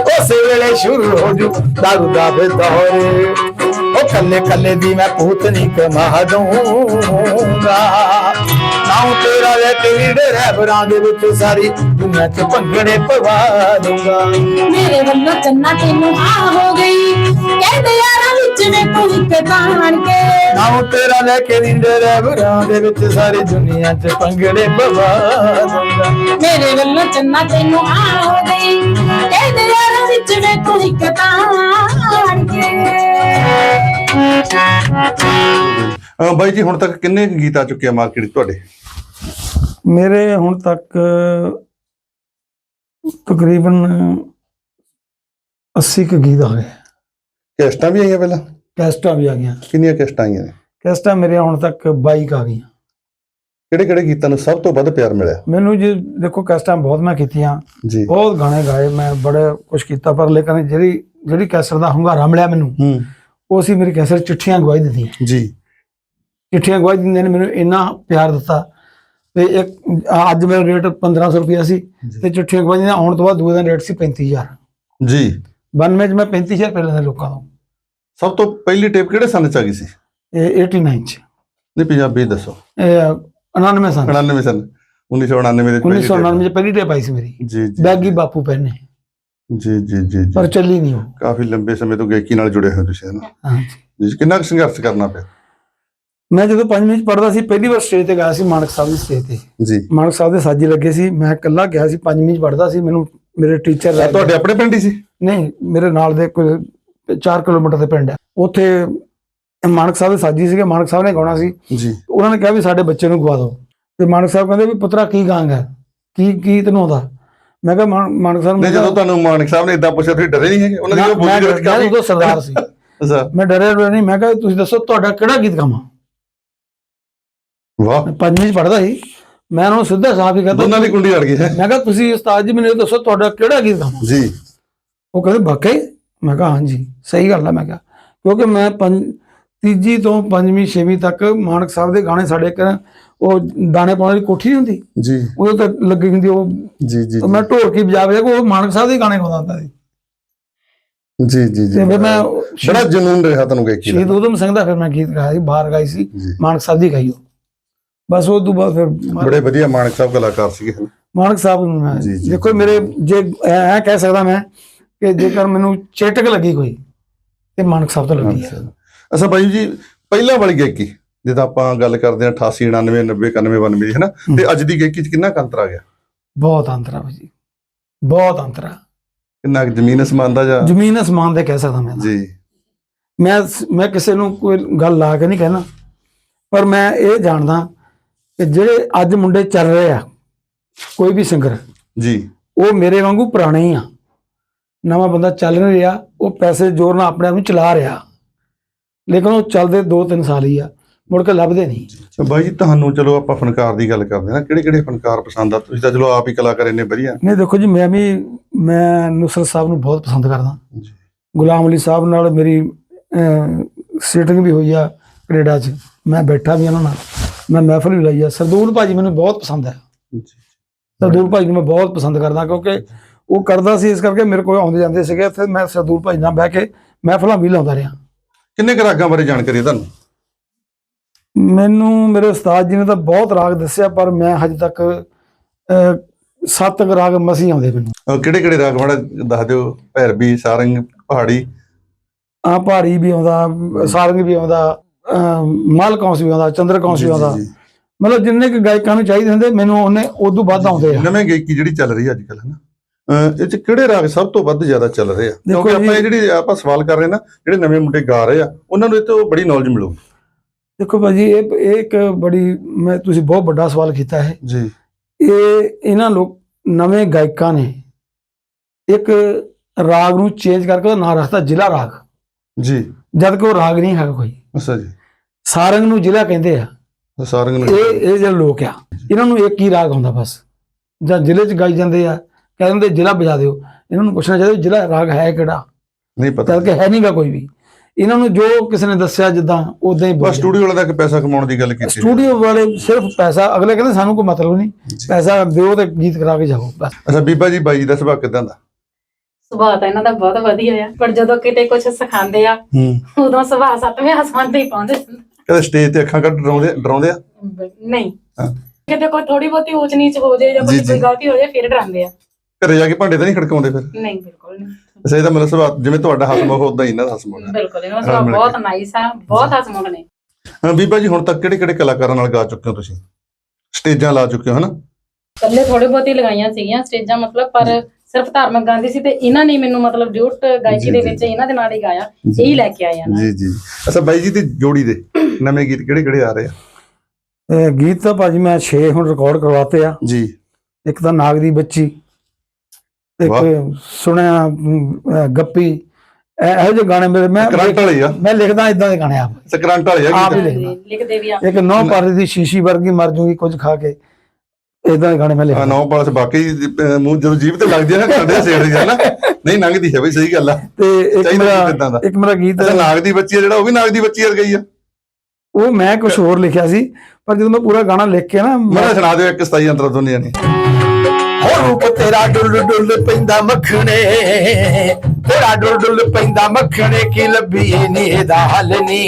ਉਸੇ ਵੇਲੇ ਸ਼ੁਰੂ ਹੋ ਜੂ ਦਾਰੂ ਦਾ ਵੇ ਦੌਰੇ। ਉਹ ਕੱਲੇ ਕੱਲੇ ਦੀ ਮੈਂ ਪੂਤਨੀ ਕਮਾ ਦਊਂਗਾ। ਨਾਉ ਤੇਰਾ ਲੈ ਕੇ ਰਹਿਬਰਾਂ ਦੇ ਵਿੱਚ ਸਾਰੀ ਦੁਨੀਆ 'ਚ ਭੰਗੜੇ ਪਵਾ ਦੂੰਗਾ ਮੇਰੇ ਵੱਲੋਂ ਚੰਨਾ ਤੈਨੂੰ ਹਾਂ ਹੋ ਗਈ। ਕਹਿ ਦੇ ਯਾਰਾਂ ਵਿੱਚ ਵੀ ਤੂੰ ਇੱਕ ਦਾਣ ਕੇ। ਨਾਉ ਤੇਰਾ ਲੈ ਕੇ ਰਹਿਬਰਾਂ ਦੇ ਵਿੱਚ ਸਾਰੀ ਦੁਨੀਆ 'ਚ ਭੰਗੜੇ ਪਵਾ ਦੂੰਗਾ ਮੇਰੇ ਵੱਲੋਂ ਚੰਨਾ ਤੈਨੂੰ ਹਾਂ ਹੋ ਗਈ। ਕਹਿ ਦੇ ਯਾਰਾਂ ਵਿੱਚ ਵੀ ਤੂੰ ਇੱਕ ਕੇ। ਅਹ ਬਾਈ ਜੀ ਹੁਣ ਤੱਕ ਕਿੰਨੇ ਕੁ ਗੀਤ ਆ ਚੁੱਕੇ ਆ ਮਾਰਕੀਟ 'ਚ ਤੁਹਾਡੇ? ਮੇਰੇ ਹੁਣ ਤੱਕ ਤਕਰੀਬਨ 80 ਕੁ ਗੀਤ ਆ ਗਏ। ਕੈਸਟਾਂ ਵੀ ਆਈਆਂ ਪਹਿਲਾਂ? ਕੈਸਟਾਂ ਵੀ ਆ ਗਈਆਂ। ਕਿੰਨੀਆਂ ਕੈਸਟਾਂ ਆਈਆਂ ਨੇ? ਕੈਸਟਾਂ ਮੇਰੇ ਹੁਣ ਤੱਕ 22 ਕੁ ਆ ਗਈਆਂ। ਕਿਹੜੇ ਕਿਹੜੇ ਗੀਤਾਂ ਨੂੰ ਸਭ ਤੋਂ ਵੱਧ ਪਿਆਰ ਮਿਲਿਆ? ਮੈਨੂੰ ਜੀ ਦੇਖੋ ਕੈਸਟਾਂ ਬਹੁਤ ਮੈਂ ਕੀਤੀਆਂ। ਜੀ। ਬਹੁਤ ਗਾਣੇ ਗਾਏ ਮੈਂ ਬੜੇ ਕੁਝ ਕੀਤਾ ਪਰ ਲੇਕਿਨ ਜਿਹੜੀ ਜਿਹੜੀ ਕੈਸਟ ਦਾ ਹੁੰਗਾਰਾ ਮਿਲਿਆ ਮੈਨੂੰ ਹੂੰ। ਉਹ ਸੀ ਮੇਰੀ ਕੈਸਟ ਚਿੱਠੀਆਂ ਗਵਾਈ ਦਿੱਤੀਆਂ। ਜੀ। ਚਿੱਠੀਆਂ ਗਵਾਈ ਦਿੰਦੇ ਨੇ ਮੈਨੂੰ ਇੰਨਾ ਪਿਆਰ ਦਿੱਤਾ। ਤੇ ਇੱਕ ਅੱਜ ਮੇਰਾ ਰੇਟ 1500 ਰੁਪਇਆ ਸੀ ਤੇ ਚਿੱਠੀਆਂ ਗਵਾਈ ਦੀਆਂ ਆਉਣ ਤੋਂ ਬਾਅਦ ਦੂਏ ਦਿਨ ਰੇਟ ਸੀ 35000 ਜੀ। 92 ਚ ਮੈਂ 35000 ਰੁਪਏ ਲੈਂਦਾ ਲੋਕਾਂ ਤੋਂ ਸਭ ਤੋਂ ਪਹਿਲੀ ਟੇਪ ਕਿਹੜੇ ਸੰਨ 'ਚ ਆ ਗਈ ਸੀ? ਇਹ 89 ਚ। ਨਹੀਂ ਪੰਜਾਬੀ ਦੱਸੋ। ਇਹ 99 ਸਾਲ। 99 ਸਨ 1999 ਦੇ ਪਹਿਲੀ 1999 ਚ ਪਹਿਲੀ ਟੇਪ ਆਈ ਸੀ ਮੇਰੀ। ਜੀ ਜੀ ਬੈਗੀ ਬਾਪੂ ਪਹਿਨੇ। ਜੀ ਜੀ ਜੀ ਪਰ ਚੱਲੀ ਨਹੀਂ ਉਹ। ਕਾਫੀ ਲੰਬੇ ਸਮੇਂ ਤੋਂ ਗਾਇਕੀ ਨਾਲ ਜੁੜੇ ਹੋਏ ਤੁਸੀਂ ਹਨਾ ਹਾਂਜੀ। ਜੀ ਕਿੰਨਾ ਕੁ ਸੰਘਰਸ਼ ਕਰਨਾ ਪਿਆ? ਮੈਂ ਜਦੋਂ ਪੰਜਵੀਂ ਚ ਪੜਦਾ ਸੀ ਪਹਿਲੀ ਵਾਰ ਸਟੇਜ ਤੇ ਗਿਆ ਸੀ ਮਾਨਕ ਸਾਹਿਬ ਦੀ ਸਟੇਜ ਤੇ। ਜੀ। ਮਾਨਕ ਸਾਹਿਬ ਦੇ ਸਾਜੀ ਲੱਗੇ ਸੀ। ਮੈਂ ਇਕੱਲਾ ਗਿਆ ਸੀ ਪੰਜਵੀਂ ਚ ਪੜਦਾ ਸੀ। ਮੈਨੂੰ ਮੇਰੇ ਟੀਚਰ ਤੁਹਾਡੇ ਆਪਣੇ ਪਿੰਡ ਹੀ ਸੀ? ਨਹੀਂ ਮੇਰੇ ਨਾਲ ਦੇ ਕੋਈ 4 ਕਿਲੋਮੀਟਰ ਦੇ ਪਿੰਡ ਹੈ। ਉੱਥੇ ਮਾਨਕ ਸਾਹਿਬ ਦੇ ਸਾਜੀ ਸੀਗੇ ਮਾਨਕ ਸਾਹਿਬ ਨੇ ਗਾਉਣਾ ਸੀ। ਜੀ। ਉਹਨਾਂ ਨੇ ਕਿਹਾ ਵੀ ਸਾਡੇ ਬੱਚੇ ਨੂੰ ਗਵਾ ਦਿਓ। ਤੇ ਮਾਨਕ ਸਾਹਿਬ ਕਹਿੰਦੇ ਵੀ ਪੁੱਤਰਾ ਕੀ ਗਾਂਗਾ ਕੀ ਕੀ ਤੈਨੂੰ ਆਉਂਦਾ? ਮੈਂ ਕਿਹਾ ਮਾਨ- ਮਾਨਕ ਸਾਹਿਬ ਨੂੰ ਜਦੋਂ ਤੁਹਾਨੂੰ ਮਾਨਕ ਸਾਹਿਬ ਨੇ ਇਦਾਂ ਪੁੱਛਿਆ ਤੁਸੀਂ ਡਰੇ ਨਹੀਂ ਹੈਗੇ? ਉਹਨਾਂ ਦੀ ਬੋਲੀ ਦੇ ਵਿੱਚ ਕਾਫੀ ਉਦੋਂ ਸਰਦਾਰ ਸੀ। <laughs> ਅੱਛਾ। ਮੈਂ ਡਰਿਆ ਡਰਿਆ ਨਹੀਂ ਮੈਂ ਕਿਹਾ ਤੁਸੀਂ ਦੱਸੋ ਤੁਹਾਡਾ ਕਿਹੜਾ ਗੀਤ ਗਾਵਾਂ? ਵਾਹ। ਮੈਂ ਪੰਜਵੀਂ ਚ ਪੜਦਾ ਸੀ। ਮੈਂ ਉਹਨਾਂ ਨੂੰ ਸਿੱਧਾ ਸਾਫ਼ ਹੀ ਦੋਨਾਂ ਕਹਿੰਦਾ ਦੀ ਕੁੰਡੀ ਅੜ ਗਈ ਹੈ। ਮੈਂ ਕਿਹਾ ਤੁਸੀਂ ਉਸਤਾਦ ਜੀ ਮੈਨੂੰ ਦੱਸੋ ਤੁਹਾਡਾ ਕਿਹੜਾ ਗੀਤ ਗਾਵਾਂ? ਜੀ। ਉਹ ਕਹਿੰਦੇ ਵਾਕਈ? ਮੈਂ ਕਿਹਾ ਹਾਂਜੀ ਸਹੀ ਗੱਲ ਆ ਮੈਂ ਕਿਹਾ। ਕਿਉਂਕਿ ਮੈਂ ਪੰਜ ਤੀਜੀ ਤੋਂ ਪੰਜਵੀਂ ਛੇਵੀਂ ਤੱਕ ਮਾਨਕ ਸਾਹਿਬ ਦੇ ਗਾਣੇ ਸਾਡੇ ਇੱਕ ਉਹ ਦਾਣੇ ਪਾਉਣ ਵਾਲੀ ਕੋਠੀ ਨਹੀਂ ਹੁੰਦੀ? ਜੀ। ਉਦੋਂ ਤੱਕ ਲੱਗੀ ਹੁੰਦੀ ਉਹ? ਜੀ ਜੀ ਮੈਂ ਢੋਲਕੀ ਵਜਾ ਵਜਾ ਉਹ ਮਾਨਕ ਸਾਹਿਬ ਦੇ ਗਾਣੇ ਗਾਉਂਦਾ ਹੁੰਦਾ ਸੀ। ਜੀ ਜੀ ਜੀ। ਤੇ ਮੈਂ ਬੜਾ ਜਨੂਨ ਰਿਹਾ ਤੁਹਾਨੂੰ ਗਾਇਕੀ ਦਾ ਸ਼ਹੀਦ ਉਦਮ ਸਿੰਘ ਦਾ ਫਿਰ ਮੈਂ ਗੀਤ ਗਾਇਆ ਸੀ ਬਾਹਰ ਗਾਈ ਸੀ ਮਾਨਕ ਸਾਹਿਬ ਦੀ ਗਾਈ ਉਹ। ਬਸ ਉਹ ਤੋਂ ਬਾਅਦ ਫਿਰ ਬੜੇ ਵਧੀਆ ਮਾਨਕ ਸਾਹਿਬ ਕਲਾਕਾਰ ਸੀਗੇ। ਮਾਨਕ ਸਾਹਿਬ ਨੂੰ ਮੈਂ ਦੇਖੋ ਮੇਰੇ ਜੇ ਐ ਕਹਿ ਸਕਦਾ ਮੈਂ ਕਿ ਜੇਕਰ ਮੈਨੂੰ ਚੇਟਕ ਲੱਗੀ ਕੋਈ ਤੇ ਮਾਨਕ ਸਾਹਿਬ ਤੋਂ ਲੱਗੀ ਹੈ ਅੱਛਾ ਬਾਈ ਜੀ ਪਹਿਲਾਂ ਵਾਲੀ ਗਾਇਕੀ ਜਿਹਦਾ ਆਪਾਂ ਗੱਲ ਕਰਦੇ ਹਾਂ 88 99 90 91 92 ਦੀ ਹਨਾ? ਤੇ ਅੱਜ ਦੀ ਗਾਇਕੀ ਚ ਕਿੰਨਾ ਕੁ ਅੰਤਰ ਆ ਗਿਆ? ਬਹੁਤ ਅੰਤਰਾ ਭਾਜੀ ਬਹੁਤ ਅੰਤਰਾ ਕਿੰਨਾ ਕੁ ਜ਼ਮੀਨ ਅਸਮਾਨ ਦਾ ਜਾਂ? ਜ਼ਮੀਨ ਅਸਮਾਨ ਦੇ ਕਹਿ ਸਕਦਾ ਮੈਂ। ਜੀ। ਮੈਂ ਮੈਂ ਕਿਸੇ ਨੂੰ ਕੋਈ ਗੱਲ ਲਾ ਕੇ ਨਹੀਂ ਕਹਿਣਾ। ਪਰ ਮੈਂ ਇਹ ਜਾਣਦਾ ਕਿ ਜਿਹੜੇ ਅੱਜ ਮੁੰਡੇ ਚੱਲ ਰਹੇ ਆ ਕੋਈ ਵੀ ਸਿੰਗਰ ਜੀ। ਉਹ ਮੇਰੇ ਵਾਂਗੂ ਪੁਰਾਣੇ ਹੀ ਆ। ਨਵਾਂ ਬੰਦਾ ਚੱਲ ਨਹੀਂ ਰਿਹਾ ਉਹ ਪੈਸੇ ਜ਼ੋਰ ਨਾਲ ਆਪਣੇ ਆਪ ਨੂੰ ਚਲਾ ਰਿਹਾ। ਲੇਕਿਨ ਉਹ ਚੱਲਦੇ 2-3 ਸਾਲ ਹੀ ਆ ਮੁੜ ਕੇ ਲੱਭਦੇ ਨਹੀਂ। ਤਾਂ ਬਾਈ ਜੀ ਤੁਹਾਨੂੰ ਚਲੋ ਆਪਾਂ ਫਨਕਾਰ ਦੀ ਗੱਲ ਕਰਦੇ ਹਾਂ ਕਿਹੜੇ ਕਿਹੜੇ ਫਨਕਾਰ ਪਸੰਦ ਆ? ਤੁਸੀਂ ਤਾਂ ਚਲੋ ਆਪ ਹੀ ਕਲਾਕਾਰ ਇੰਨੇ ਵਧੀਆ। ਨਹੀਂ ਦੇਖੋ ਜੀ ਮੈਂ ਵੀ ਮੈਂ ਨੁਸਰਤ ਸਾਹਿਬ ਨੂੰ ਬਹੁਤ ਪਸੰਦ ਕਰਦਾ। ਜੀ। ਗੁਲਾਮ ਅਲੀ ਸਾਹਿਬ ਨਾਲ ਮੇਰੀ ਸੀਟਿੰਗ ਵੀ ਹੋਈ ਆ ਕੈਨੇਡਾ 'ਚ। ਮੈਂ ਬੈਠਾ ਵੀ ਉਹਨਾਂ ਨਾਲ। ਮੈਂ ਮਹਿਫਲ ਵੀ ਲਈ ਆ। ਸਰਦੂਲ ਭਾਜੀ ਮੈਨੂੰ ਬਹੁਤ ਪਸੰਦ ਹੈ ਜੀ ਸਰਦੂਲ ਭਾਜੀ ਨੂੰ ਮੈਂ ਬਹੁਤ ਪਸੰਦ ਕਰਦਾ ਕਿਉਂਕਿ ਉਹ ਕਰਦਾ ਸੀ ਇਸ ਕਰਕੇ ਮੇਰੇ ਕੋਲ ਆਉਂਦੇ ਜਾਂਦੇ ਸੀਗੇ। ਤੇ ਮੈਂ ਸਰਦੂਲ ਭਾਜੀ ਨਾਲ ਬਹਿ ਕੇ ਮਹਿਫਲਾਂ ਵੀ ਲਾਉਂਦਾ ਰਿਹਾ। ਕਿੰਨੇ ਕੁ ਰਾਗਾਂ ਬਾਰੇ ਜਾਣਕਾਰੀ ਹੈ ਤੁਹਾਨੂੰ? ਮੈਨੂੰ ਮੇਰੇ ਉਸਤਾਦ ਜੀ ਨੇ ਤਾਂ ਬਹੁਤ ਰਾਗ ਦੱਸਿਆ ਪਰ ਮੈਂ ਹਜੇ ਤੱਕ ਅਹ, ਸੱਤ ਕੁ ਰਾਗ ਮਸੀਂ ਆਉਂਦੇ ਮੈਨੂੰ। ਕਿਹੜੇ ਕਿਹੜੇ ਰਾਗ ਮਾੜਾ ਦੱਸ ਦਿਓ? ਭੈਰਵੀ ਸਾਰੰਗ ਪਹਾੜੀ। ਆ ਪਹਾੜੀ ਵੀ ਆਉਂਦਾ ਸਾਰੰਗ ਵੀ ਆਉਂਦਾ ਅਹ, ਮਲ ਕੌਂਸ ਵੀ ਆਉਂਦਾ ਚੰਦਰ ਕੌਂਸ ਵੀ ਆਉਂਦਾ ਜੀ, ਜੀ। ਮਤਲਬ ਜਿੰਨੇ ਕੁ ਗਾਇਕਾਂ ਨੂੰ ਚਾਹੀਦੇ ਹੁੰਦੇ ਮੈਨੂੰ ਉਹਨੇ ਉਦੋਂ ਵੱਧ ਆਉਂਦੇ ਆ। ਨਵੇਂ ਗਾਇਕੀ ਜਿਹੜੀ ਚੱਲ ਰਹੀ ਹੈ ਅੱਜ ਕੱਲ੍ਹ ਹਨਾ ਅਹ ਇਹ ਚ ਕਿਹੜੇ ਰਾਗ ਸਭ ਤੋਂ ਵੱਧ ਜ਼ਿਆਦਾ ਚੱਲ ਰਹੇ ਆ? ਕਿਉਂਕਿ ਆਪਾਂ ਇਹ ਜਿਹੜੀ ਆਪਾਂ ਸਵਾਲ ਕਰ ਰਹੇ ਨਾ ਜਿਹੜੇ ਨਵੇਂ ਮੁੰਡੇ ਗਾ ਰਹੇ ਆ ਉਹਨਾਂ ਨੂੰ ਇਹ ਤੋਂ ਬੜੀ ਨੌਲੇਜ ਮਿਲੂ ਦੇਖੋ ਭਾਜੀ ਇਹ ਇਹ ਇੱਕ ਬੜੀ ਮੈਂ ਤੁਸੀਂ ਬਹੁਤ ਵੱਡਾ ਸਵਾਲ ਕੀਤਾ ਹੈ। ਜੀ। ਇਹ ਇਹਨਾਂ ਲੋਕ ਨਵੇਂ ਗਾਇਕਾਂ ਨੇ ਇੱਕ ਰਾਗ ਨੂੰ ਚੇਂਜ ਕਰਕੇ ਉਹਦਾ ਨਾਂ ਰੱਖਤਾ ਜ਼ਿਲ੍ਹਾ ਰਾਗ। ਜੀ। ਜਦ ਕਿ ਉਹ ਰਾਗ ਨਹੀਂ ਹੈਗਾ ਕੋਈ। ਅੱਛਾ ਜੀ। ਸਾਰੰਗ ਨੂੰ ਜ਼ਿਲ੍ਹਾ ਕਹਿੰਦੇ ਆ। ਸਾਰੰਗ ਨੂੰ ਇਹ ਇਹ ਜਿਹੜੇ ਲੋਕ ਆ ਇਹਨਾਂ ਨੂੰ ਇੱਕ ਹੀ ਰਾਗ ਆਉਂਦਾ ਬਸ। ਜਾਂ ਜ਼ਿਲ੍ਹੇ 'ਚ ਗਾਈ ਜਾਂਦੇ ਆ ਕਹਿ ਦਿੰਦੇ ਜ਼ਿਲ੍ਹਾ ਵਜਾ ਦਿਓ। ਇਹਨਾਂ ਨੂੰ ਪੁੱਛਣਾ ਚਾਹੀਦਾ ਜ਼ਿਲ੍ਹਾ ਰਾਗ ਹੈ ਕਿਹੜਾ? ਨਹੀਂ ਪਤਾ। ਜਦ ਕਿ ਹੈ ਨਹੀਂਗਾ ਕੋਈ ਵੀ। ਇਹਨਾਂ ਨੂੰ ਜੋ ਕਿਸੇ ਨੇ ਦੱਸਿਆ ਜਿੱਦਾਂ ਉਦਾਂ ਹੀ ਬਸ ਸਟੂਡੀਓ ਵਾਲੇ ਦਾ ਕਿ ਪੈਸਾ ਕਮਾਉਣ ਦੀ ਗੱਲ ਕੀਤੀ। ਸਟੂਡੀਓ ਵਾਲੇ ਸਿਰਫ ਪੈਸਾ ਅਗਲੇ ਕਹਿੰਦੇ ਸਾਨੂੰ ਕੋਈ ਮਤਲਬ ਨਹੀਂ। ਪੈਸਾ ਦਿਓ ਤੇ ਗੀਤ ਕਰਾ ਕੇ ਜਾਓ ਬਸ। ਅੱਛਾ ਬੀਬਾ ਜੀ ਬਾਈ ਜੀ ਦਾ ਸੁਭਾਅ ਕਿਦਾਂ ਦਾ? ਸੁਭਾਅ ਤਾਂ ਇਹਨਾਂ ਦਾ ਬਹੁਤ ਵਧੀਆ ਆ। ਪਰ ਜਦੋਂ ਕਿਤੇ ਕੁਝ ਸਿਖਾਉਂਦੇ ਆ ਹੂੰ। ਉਦੋਂ ਸੁਭਾਅ ਸੱਤਵੇਂ ਆਸਮਾਨ ਤੇ ਹੀ ਪਹੁੰਚਦੇ ਕਦੇ ਸਟੇਜ ਤੇ ਅੱਖਾਂ ਕੱਢ ਡਰਾਉਂਦੇ ਡਰਾਉਂਦੇ ਆ? ਨਹੀਂ। ਹਾਂ। ਕਿਤੇ ਕੋਈ ਥੋੜੀ ਬਹੁਤੀ ਊਚ ਨੀਚ ਹੋ ਜਾਏ ਜਾਂ। ਕੋਈ। ਗਲਤੀ ਹੋ ਜਾਏ ਫਿਰ ਡਰਾਉਂਦੇ ਆ। ਘਰੇ ਜਾ ਕੇ ਭਾਂਡੇ ਤਾਂ ਨਹੀਂ ਖੜਕਾਉਂਦੇ ਫਿਰ? ਨਹੀਂ ਬਿਲਕੁਲ ਨਹੀਂ। ਅੱਛਾ ਇਹਦਾ ਮਤਲਬ ਸੁਭਾਅ ਜਿਵੇਂ ਤੁਹਾਡਾ ਹਸਮੁਖ ਉਦਾਂ ਹੀ ਇਹਨਾਂ ਦਾ ਹਸਮੁਖ ਹੈ ਬਿਲਕੁਲ ਇਹਨਾਂ ਦਾ ਰਲ ਸੁਭਾਅ ਮਿਲ ਬਹੁਤ। ਨਾਈਸ ਆ ਬਹੁਤ ਹਸਮੁਖ ਨੇ। ਹਾਂ ਬੀਬਾ ਜੀ ਹੁਣ ਤੱਕ ਕਿਹੜੇ ਕਿਹੜੇ ਕਲਾਕਾਰਾਂ ਨਾਲ ਗਾ ਚੁੱਕੇ ਹੋ ਤੁਸੀਂ? ਸਟੇਜਾਂ ਲਾ ਚੁੱਕੇ ਹੋ ਹਨਾ? ਕੱਲੇ ਥੋੜੇ ਬਹੁਤੀ ਲਗਾਈਆਂ ਸੀਗੀਆਂ ਸਟੇਜਾਂ ਮਤਲਬ ਪਰ ਸਿਰਫ ਧਾਰਮਿਕ ਗਾਉਂਦੀ ਸੀ ਤੇ ਇਹਨਾਂ ਨੇ ਮੈਨੂੰ ਮਤਲਬ ਡਿਊਟ ਗਾਇਕੀ ਦੇ ਜੀ। ਵਿੱਚ ਇਹਨਾਂ ਦੇ ਨਾਲ ਹੀ ਗਾਇਆ। ਇਹੀ ਲੈ ਕੇ ਆਏ ਆ ਨਾ ਜੀ ਜੀ। ਅੱਛਾ ਬਾਈ ਜੀ ਦੀ ਜੋੜੀ ਦੇ ਨਵੇਂ ਗੀਤ ਕਿਹੜੇ ਕਿਹੜੇ ਆ ਰਹੇ ਆ? ਇਹ ਗੀਤ ਤਾਂ ਭਾਜੀ ਮੈਂ 6 ਹੁਣ ਰਿਕਾਰਡ ਕਰਵਾਤੇ ਆ। ਜੀ। ਇੱਕ ਤਾਂ ਨਾਗ ਦੀ ਬੱਚੀ ਵਾਹ। ਸੁਣਿਆ ਅਮ, ਗੱਪੀ। ਇਹ- ਇਹੋ ਜਿਹੇ ਗਾਣੇ ਮੇਰੇ ਮੈਂ ਕਰੰਟ ਵਾਲੇ ਆ। ਮੈਂ ਲਿਖਦਾ ਇਦਾਂ ਦੇ ਗਾਣੇ ਆਪ। ਸਕਰੰਟ ਵਾਲੇ ਆ ਆਪ ਹੀ ਗੀਤ ਲਿਖਦਾ। ਲਿਖਦੇ ਵੀ ਆ। ਇੱਕ ਨੌ ਪਾਰੇ ਦੀ ਸ਼ੀਸ਼ੀ ਵਰਗੀ ਮਰ ਜੂਗੀ ਕੁਝ ਖਾ ਕੇ। ਇਦਾਂ ਦੇ ਗਾਣੇ ਮੈਂ ਆ ਲਿਖਦਾ ਨੌ ਪਾਸ ਬਾਕੀ ਅਹ, ਮੂੰਹ ਜਦੋਂ ਜੀਭ ਤੇ ਲੱਗਦੀ ਆ ਨਾ ਸਾਡੇ ਸੇੜ ਦੀ ਆ ਨਾ। ਨਹੀਂ ਲੰਘਦੀ ਹੈ ਬਈ ਸਹੀ ਗੱਲ ਆ। ਤੇ ਇੱਕ ਚਾਹੀਦਾ ਗੀਤ ਏਦਾਂ ਦਾ। ਮੇਰਾ ਇੱਕ ਮੇਰਾ ਗੀਤ ਅੱਛਾ ਨਾਗ ਦੀ ਬੱਚੀ ਆ ਜਿਹੜਾ ਉਹ ਵੀ ਨਾਗ ਦੀ ਬੱਚੀ ਵਰਗਾ ਹੀ ਆ। ਉਹ ਮੈਂ ਕੁਝ ਹੋਰ ਲਿਖਿਆ ਸੀ ਪਰ ਜਦੋਂ ਮੈਂ ਪੂਰਾ ਗਾਣਾ ਲਿਖ ਕੇ ਨਾ ਮੈਂ- ਮੈਨੂੰ ਸੁਣਾ ਦਿਓ ਇੱਕ ਸਤਾਈ ਅੰਤਰਾ ਦੁਨੀਆ ਨੇ। ਹੋ ਰੂਪ ਤੇਰਾ ਡੁੱਲ ਡੁੱਲ ਪੈਂਦਾ ਮੱਖਣੇ? ਤੇਰਾ ਡੁੱਲ ਡੁੱਲ ਪੈਂਦਾ ਮੱਖਣੇ ਕੀ ਲੱਭੀ ਨੀ, ਇਹਦਾ ਹੱਲ ਨੀ।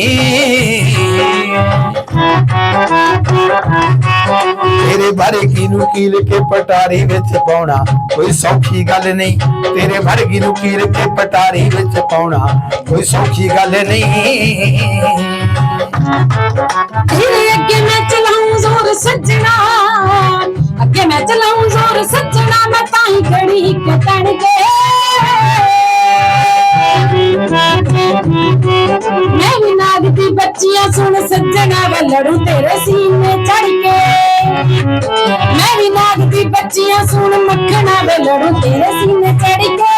ਤੇਰੇ ਬਾਰੇ ਕਿਨੂੰ ਕੀਲ ਕੇ ਪਟਾਰੀ ਵਿੱਚ ਪਾਉਣਾ ਕੋਈ ਸੌਖੀ ਗੱਲ ਨਹੀਂ। ਤੇਰੇ ਵਰਗੀ ਨੂੰ ਕੀਲ ਕੇ ਪਟਾਰੀ ਵਿੱਚ ਪਾਉਣਾ ਕੋਈ ਸੌਖੀ ਗੱਲ ਨਹੀਂ। ਜਿਹੜੇ ਅੱਗੇ ਮੈਂ ਚਲਾਉਂ ਜ਼ੋਰ ਸੱਜਣਾ ਅੱਗੇ ਮੈਂ ਚਲਾਉਂ ਜ਼ੋਰ, ਸੱਜਣਾ ਮੈਂ ਤਾਂ ਹੀ ਖੜੀ ਇੱਕ ਕੇ। ਮੈਂ ਵੀ ਨਾਗ ਦੀ ਬੱਚੀਆਂ ਸੁਣ, ਸੱਜਣਾ ਵੇ ਲੜੂ ਤੇਰੇ ਸੀਨੇ ਚੜ ਕੇ। ਮੈਂ ਵੀ ਨਾਗ ਦੀ ਬੱਚੀਆਂ ਸੁਣ, ਮੱਖਣਾ ਵੇ ਤੇਰੇ ਸੀਨੇ ਚੜ ਕੇ।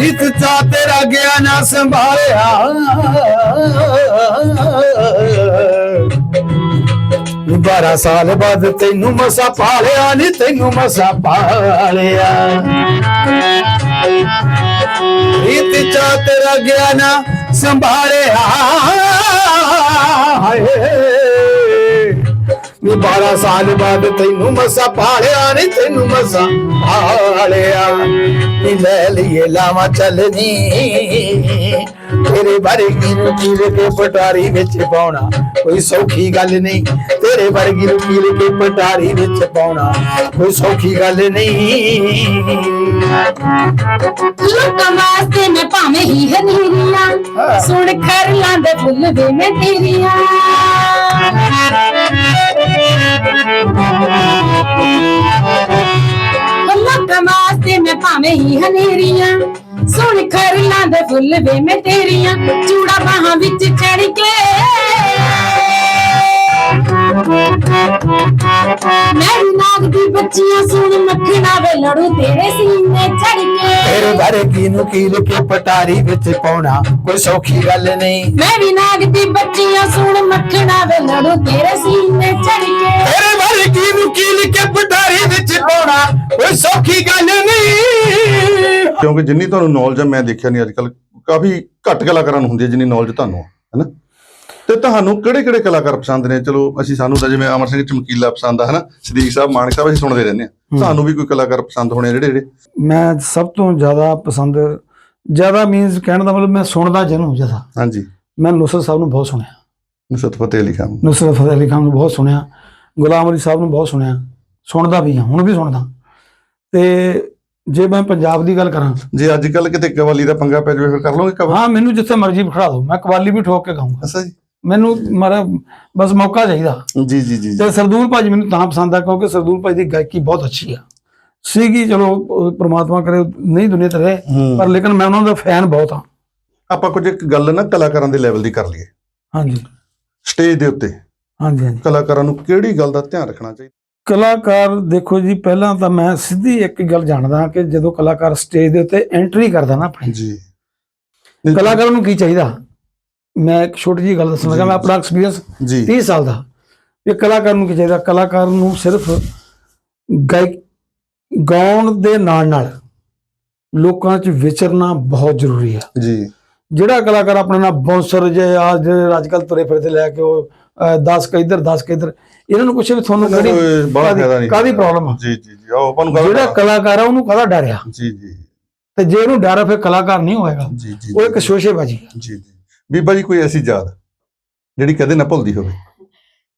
ਰੀਤ ਚਾ ਤੇਰਾ ਗਿਆ ਨਾ ਸੰਭਾਲਿਆ। ਬਾਰਾਂ ਸਾਲ ਬਾਅਦ ਤੈਨੂੰ ਮਸਾ ਪਾਲਿਆ ਨੀ, ਤੈਨੂੰ ਮਸਾ ਪਾਲਿਆ। ਰੀਤ ਚਾ ਤੇਰਾ ਗਿਆਨ ਸੰਭਾਲਿਆ। ਹਾਏ। ਨੀ 12 ਸਾਲ ਬਾਅਦ ਤੈਨੂੰ ਮਸਾ ਪਾਲਿਆ ਨੀ, ਤੈਨੂੰ ਮਸਾ ਪਾਲਿਆ। ਨੀ ਲੈ ਲਈਏ ਲਾਵਾਂ ਚੱਲਨੀ ਤੇਰੇ ਵਰਗੀ ਨੂੰ ਕੀਲ ਕੇ ਪਟਾਰੀ ਵਿੱਚ ਪਾਉਣਾ? ਕੋਈ ਸੌਖੀ ਗੱਲ ਨਹੀਂ ਤੇਰੇ ਵਰਗੀ ਨੂੰ ਕੀਲ ਕੇ ਪਟਾਰੀ ਵਿੱਚ ਪਾਉਣਾ। ਕੋਈ ਸੌਖੀ ਗੱਲ ਨਹੀਂ। ਲੋਕਾਂ ਵਾਸਤੇ ਮੈਂ ਭਾਵੇਂ ਹੀ ਹਨੇਰੀਆਂ ਸੁਣ ਖਰ ਲਾਂਦੇ ਫੁੱਲ ਵੇ ਮੈਂ ਤੇਰੀਆਂ। ਲੋਕਾਂ ਵਾਸਤੇ ਮੈਂ ਭਾਵੇਂ ਹੀ ਹਨੇਰੀਆਂ ਸੁਣ ਖਰ ਦੇ ਫੁੱਲ ਵੇ ਮੈਂ ਤੇਰੀਆਂ ਚੂੜਾ ਬਾਹਾਂ ਵਿੱਚ ਚੜ ਕੇ। ਮੈਂ ਵੀ ਨਾਗ ਦੀ ਬੱਚੀਆਂ ਸੁਣ ਮੱਖਣਾ ਵੇ ਲੜੂ ਤੇਰੇ ਸੀਨੇ ਚੜ ਕੇ। ਤੇਰੇ ਵਰਗੀ ਨੂੰ ਕੀਲ ਕੇ ਪਟਾਰੀ ਵਿੱਚ ਪਾਉਣਾ ਕੋਈ ਸੌਖੀ ਗੱਲ ਨਹੀਂ। ਮੈਂ ਵੀ ਨਾਗ ਦੀ ਬੱਚੀਆਂ ਸੁਣ ਮੱਖਣਾ ਵੇ ਲੜੂ ਤੇਰੇ ਸੀਨੇ ਚੜ ਕੇ। ਤੇਰੇ ਵਰਗੀ ਨੂੰ ਕੀਲ ਕੇ ਪਟਾਰੀ ਵਿੱਚ ਪਾਉਣਾ ਕੋਈ ਸੌਖੀ ਗੱਲ ਨਹੀਂ। ਕਿਉਂਕਿ ਜਿੰਨੀ ਤੁਹਾਨੂੰ ਨੌਲੇਜ ਹੈ ਮੈਂ ਦੇਖਿਆ ਨਹੀਂ ਅੱਜ ਕੱਲ ਕਾਫੀ ਘੱਟ ਕਲਾਕਾਰਾਂ ਨੂੰ ਹੁੰਦੀ ਹੈ ਜਿੰਨੀ ਨੌਲੇਜ ਤੁਹਾਨੂੰ ਹੈ ਹੈਨਾ ਤੇ ਤੁਹਾਨੂੰ ਕਿਹੜੇ ਕਿਹੜੇ ਕਲਾਕਾਰ ਪਸੰਦ ਨੇ? ਚਲੋ ਅਸੀਂ ਸਾਨੂੰ ਤਾਂ ਜਿਵੇਂ ਅਮਰ ਸਿੰਘ ਚਮਕੀਲਾ ਪਸੰਦ ਆ ਹਨਾ? ਸਦੀਕ ਸਾਹਿਬ ਮਾਨਕ ਸਾਹਿਬ ਅਸੀਂ ਸੁਣਦੇ ਰਹਿੰਦੇ ਆ ਤੁਹਾਨੂੰ ਵੀ ਕੋਈ ਕਲਾਕਾਰ ਪਸੰਦ ਹੋਣੇ ਜਿਹੜੇ ਜਿਹੜੇ? ਮੈਂ ਸਭ ਤੋਂ ਜ਼ਿਆਦਾ ਪਸੰਦ ਜ਼ਿਆਦਾ ਮੀਨਸ ਕਹਿਣ ਦਾ ਮਤਲਬ ਮੈਂ ਸੁਣਦਾ ਜਿਹਨੂੰ ਜ਼ਿਆਦਾ। ਹਾਂਜੀ। ਮੈਂ ਨੁਸਰਤ ਸਾਹਿਬ ਨੂੰ ਬਹੁਤ ਸੁਣਿਆ। ਨੁਸਰਤ ਫਤਿਹ ਅਲੀ ਖਾਨ ਨੁਸਰਤ ਫਤਿਹ ਅਲੀ ਖਾਨ ਨੂੰ ਬਹੁਤ ਸੁਣਿਆ। ਗੁਲਾਮ ਅਲੀ ਸਾਹਿਬ ਨੂੰ ਬਹੁਤ ਸੁਣਿਆ। ਸੁਣਦਾ ਵੀ ਹਾਂ ਹੁਣ ਵੀ ਸੁਣਦਾ। ਤੇ ਜੇ ਮੈਂ ਪੰਜਾਬ ਦੀ ਗੱਲ ਕਰਾਂ। ਜੇ ਅੱਜ ਕੱਲ ਕਿਤੇ ਕਵਾਲੀ ਦਾ ਪੰਗਾ ਪੈ ਜਾਵੇ ਫਿਰ ਕਰ ਲਓਗੇ ਕਵਾ ਹਾਂ ਮੈਨੂੰ ਜਿੱਥੇ ਮਰਜ਼ੀ ਬਿਠਾ ਦਿਓ। ਮੈਂ ਕਵਾਲੀ ਵੀ ਠੋਕ ਕੇ ਗਾਉਂਗਾ ਅੱਛਾ ਜੀ। ਮੈਨੂੰ ਮਾਰਾ ਬਸ ਮੌਕਾ ਚਾਹੀਦਾ। ਜੀ ਜੀ ਜੀ ਤੇ ਸਰਦੂਲ ਭਾਜੀ ਮੈਨੂੰ ਤਾਂ ਪਸੰਦ ਆ ਕਿਉਂਕਿ ਸਰਦੂਲ ਭਾਜੀ ਦੀ ਗਾਇਕੀ ਬਹੁਤ ਅੱਛੀ ਆ। ਸੀਗੀ ਚਲੋ ਪ੍ਰਮਾਤਮਾ ਕਰੇ ਨਹੀਂ ਦੁਨੀਆ ਤੇ ਰਹੇ। ਪਰ ਲੇਕਿਨ ਮੈਂ ਉਹਨਾਂ ਦਾ ਫੈਨ ਬਹੁਤ ਆ। ਆਪਾਂ ਕੁਝ ਇੱਕ ਗੱਲ ਨਾ ਕਲਾਕਾਰਾਂ ਦੇ ਲੈਵਲ ਦੀ ਕਰ ਲਈਏ। ਹਾਂਜੀ। ਸਟੇਜ ਦੇ ਉੱਤੇ। ਹਾਂਜੀ ਹਾਂਜੀ। ਕਲਾਕਾਰਾਂ ਨੂੰ ਕਿਹੜੀ ਗੱਲ ਦਾ ਧਿਆਨ ਰੱਖਣਾ ਚਾਹੀਦਾ ਕਲਾਕਾਰ ਦੇਖੋ ਜੀ ਪਹਿਲਾਂ ਤਾਂ ਮੈਂ ਸਿੱਧੀ ਇੱਕ ਗੱਲ ਜਾਣਦਾ ਕਿ ਜਦੋਂ ਕਲਾਕਾਰ ਸਟੇਜ ਦੇ ਉੱਤੇ ਐਂਟਰੀ ਕਰਦਾ ਨਾ ਆਪਣੀ। ਜੀ। ਕਲਾਕਾਰ ਨੂੰ ਕੀ ਚਾਹੀਦਾ? ਮੈਂ ਇੱਕ ਛੋਟੀ ਜਿਹੀ ਗੱਲ ਦੱਸਣ ਲੱਗਾ ਮੈਂ ਆਪਣਾ ਐਕਸਪੀਰੀਅੰਸ ਜੀ। 30 ਸਾਲ ਦਾ। ਇਹ ਕਲਾਕਾਰ ਨੂੰ ਕੀ ਚਾਹੀਦਾ? ਕਲਾਕਾਰ ਨੂੰ ਸਿਰਫ ਗਾਇਕ ਗਾਉਣ ਦੇ ਨਾਲ ਨਾਲ ਲੋਕਾਂ 'ਚ ਵਿਚਰਨਾ ਬਹੁਤ ਜ਼ਰੂਰੀ ਆ ਜੀ। ਜਿਹੜਾ ਕਲਾਕਾਰ ਆਪਣੇ ਨਾਲ ਬੌਂਸਰ ਜੇ ਆ ਜਿਹੜੇ ਅੱਜ ਕੱਲ ਤੁਰੇ ਫਿਰਦੇ ਲੈ ਕੇ ਉਹ 10 ਕ ਇੱਧਰ 10 ਕ ਇੱਧਰ ਇਹਨਾਂ ਨੂੰ ਪੁੱਛੇ ਵੀ ਤੁਹਾਨੂੰ ਕਿਹੜੀ ਕਾਦੀ ਪ੍ਰੋਬਲਮ ਆ? ਜੀ ਜੀ ਜੀ ਆਓ ਆਪਾਂ ਨੂੰ ਜਿਹੜਾ ਕਲਾਕਾਰ ਆ ਉਹਨੂੰ ਕਾਹਦਾ ਡਰ ਆ? ਜੀ ਜੀ। ਤੇ ਜੇ ਉਹਨੂੰ ਡਰ ਆ ਫਿਰ ਕਲਾਕਾਰ ਨਹੀਂ ਹੋਏਗਾ। ਜੀ ਜੀ ਉਹ ਇੱਕ ਸ਼ੋਸ਼ੇਬਾਜੀ ਜੀ ਜੀ। ਬੀਬਾ ਜੀ ਕੋਈ ਐਸੀ ਯਾਦ ਜਿਹੜੀ ਕਦੇ ਨਾ ਭੁੱਲਦੀ ਹੋਵੇ।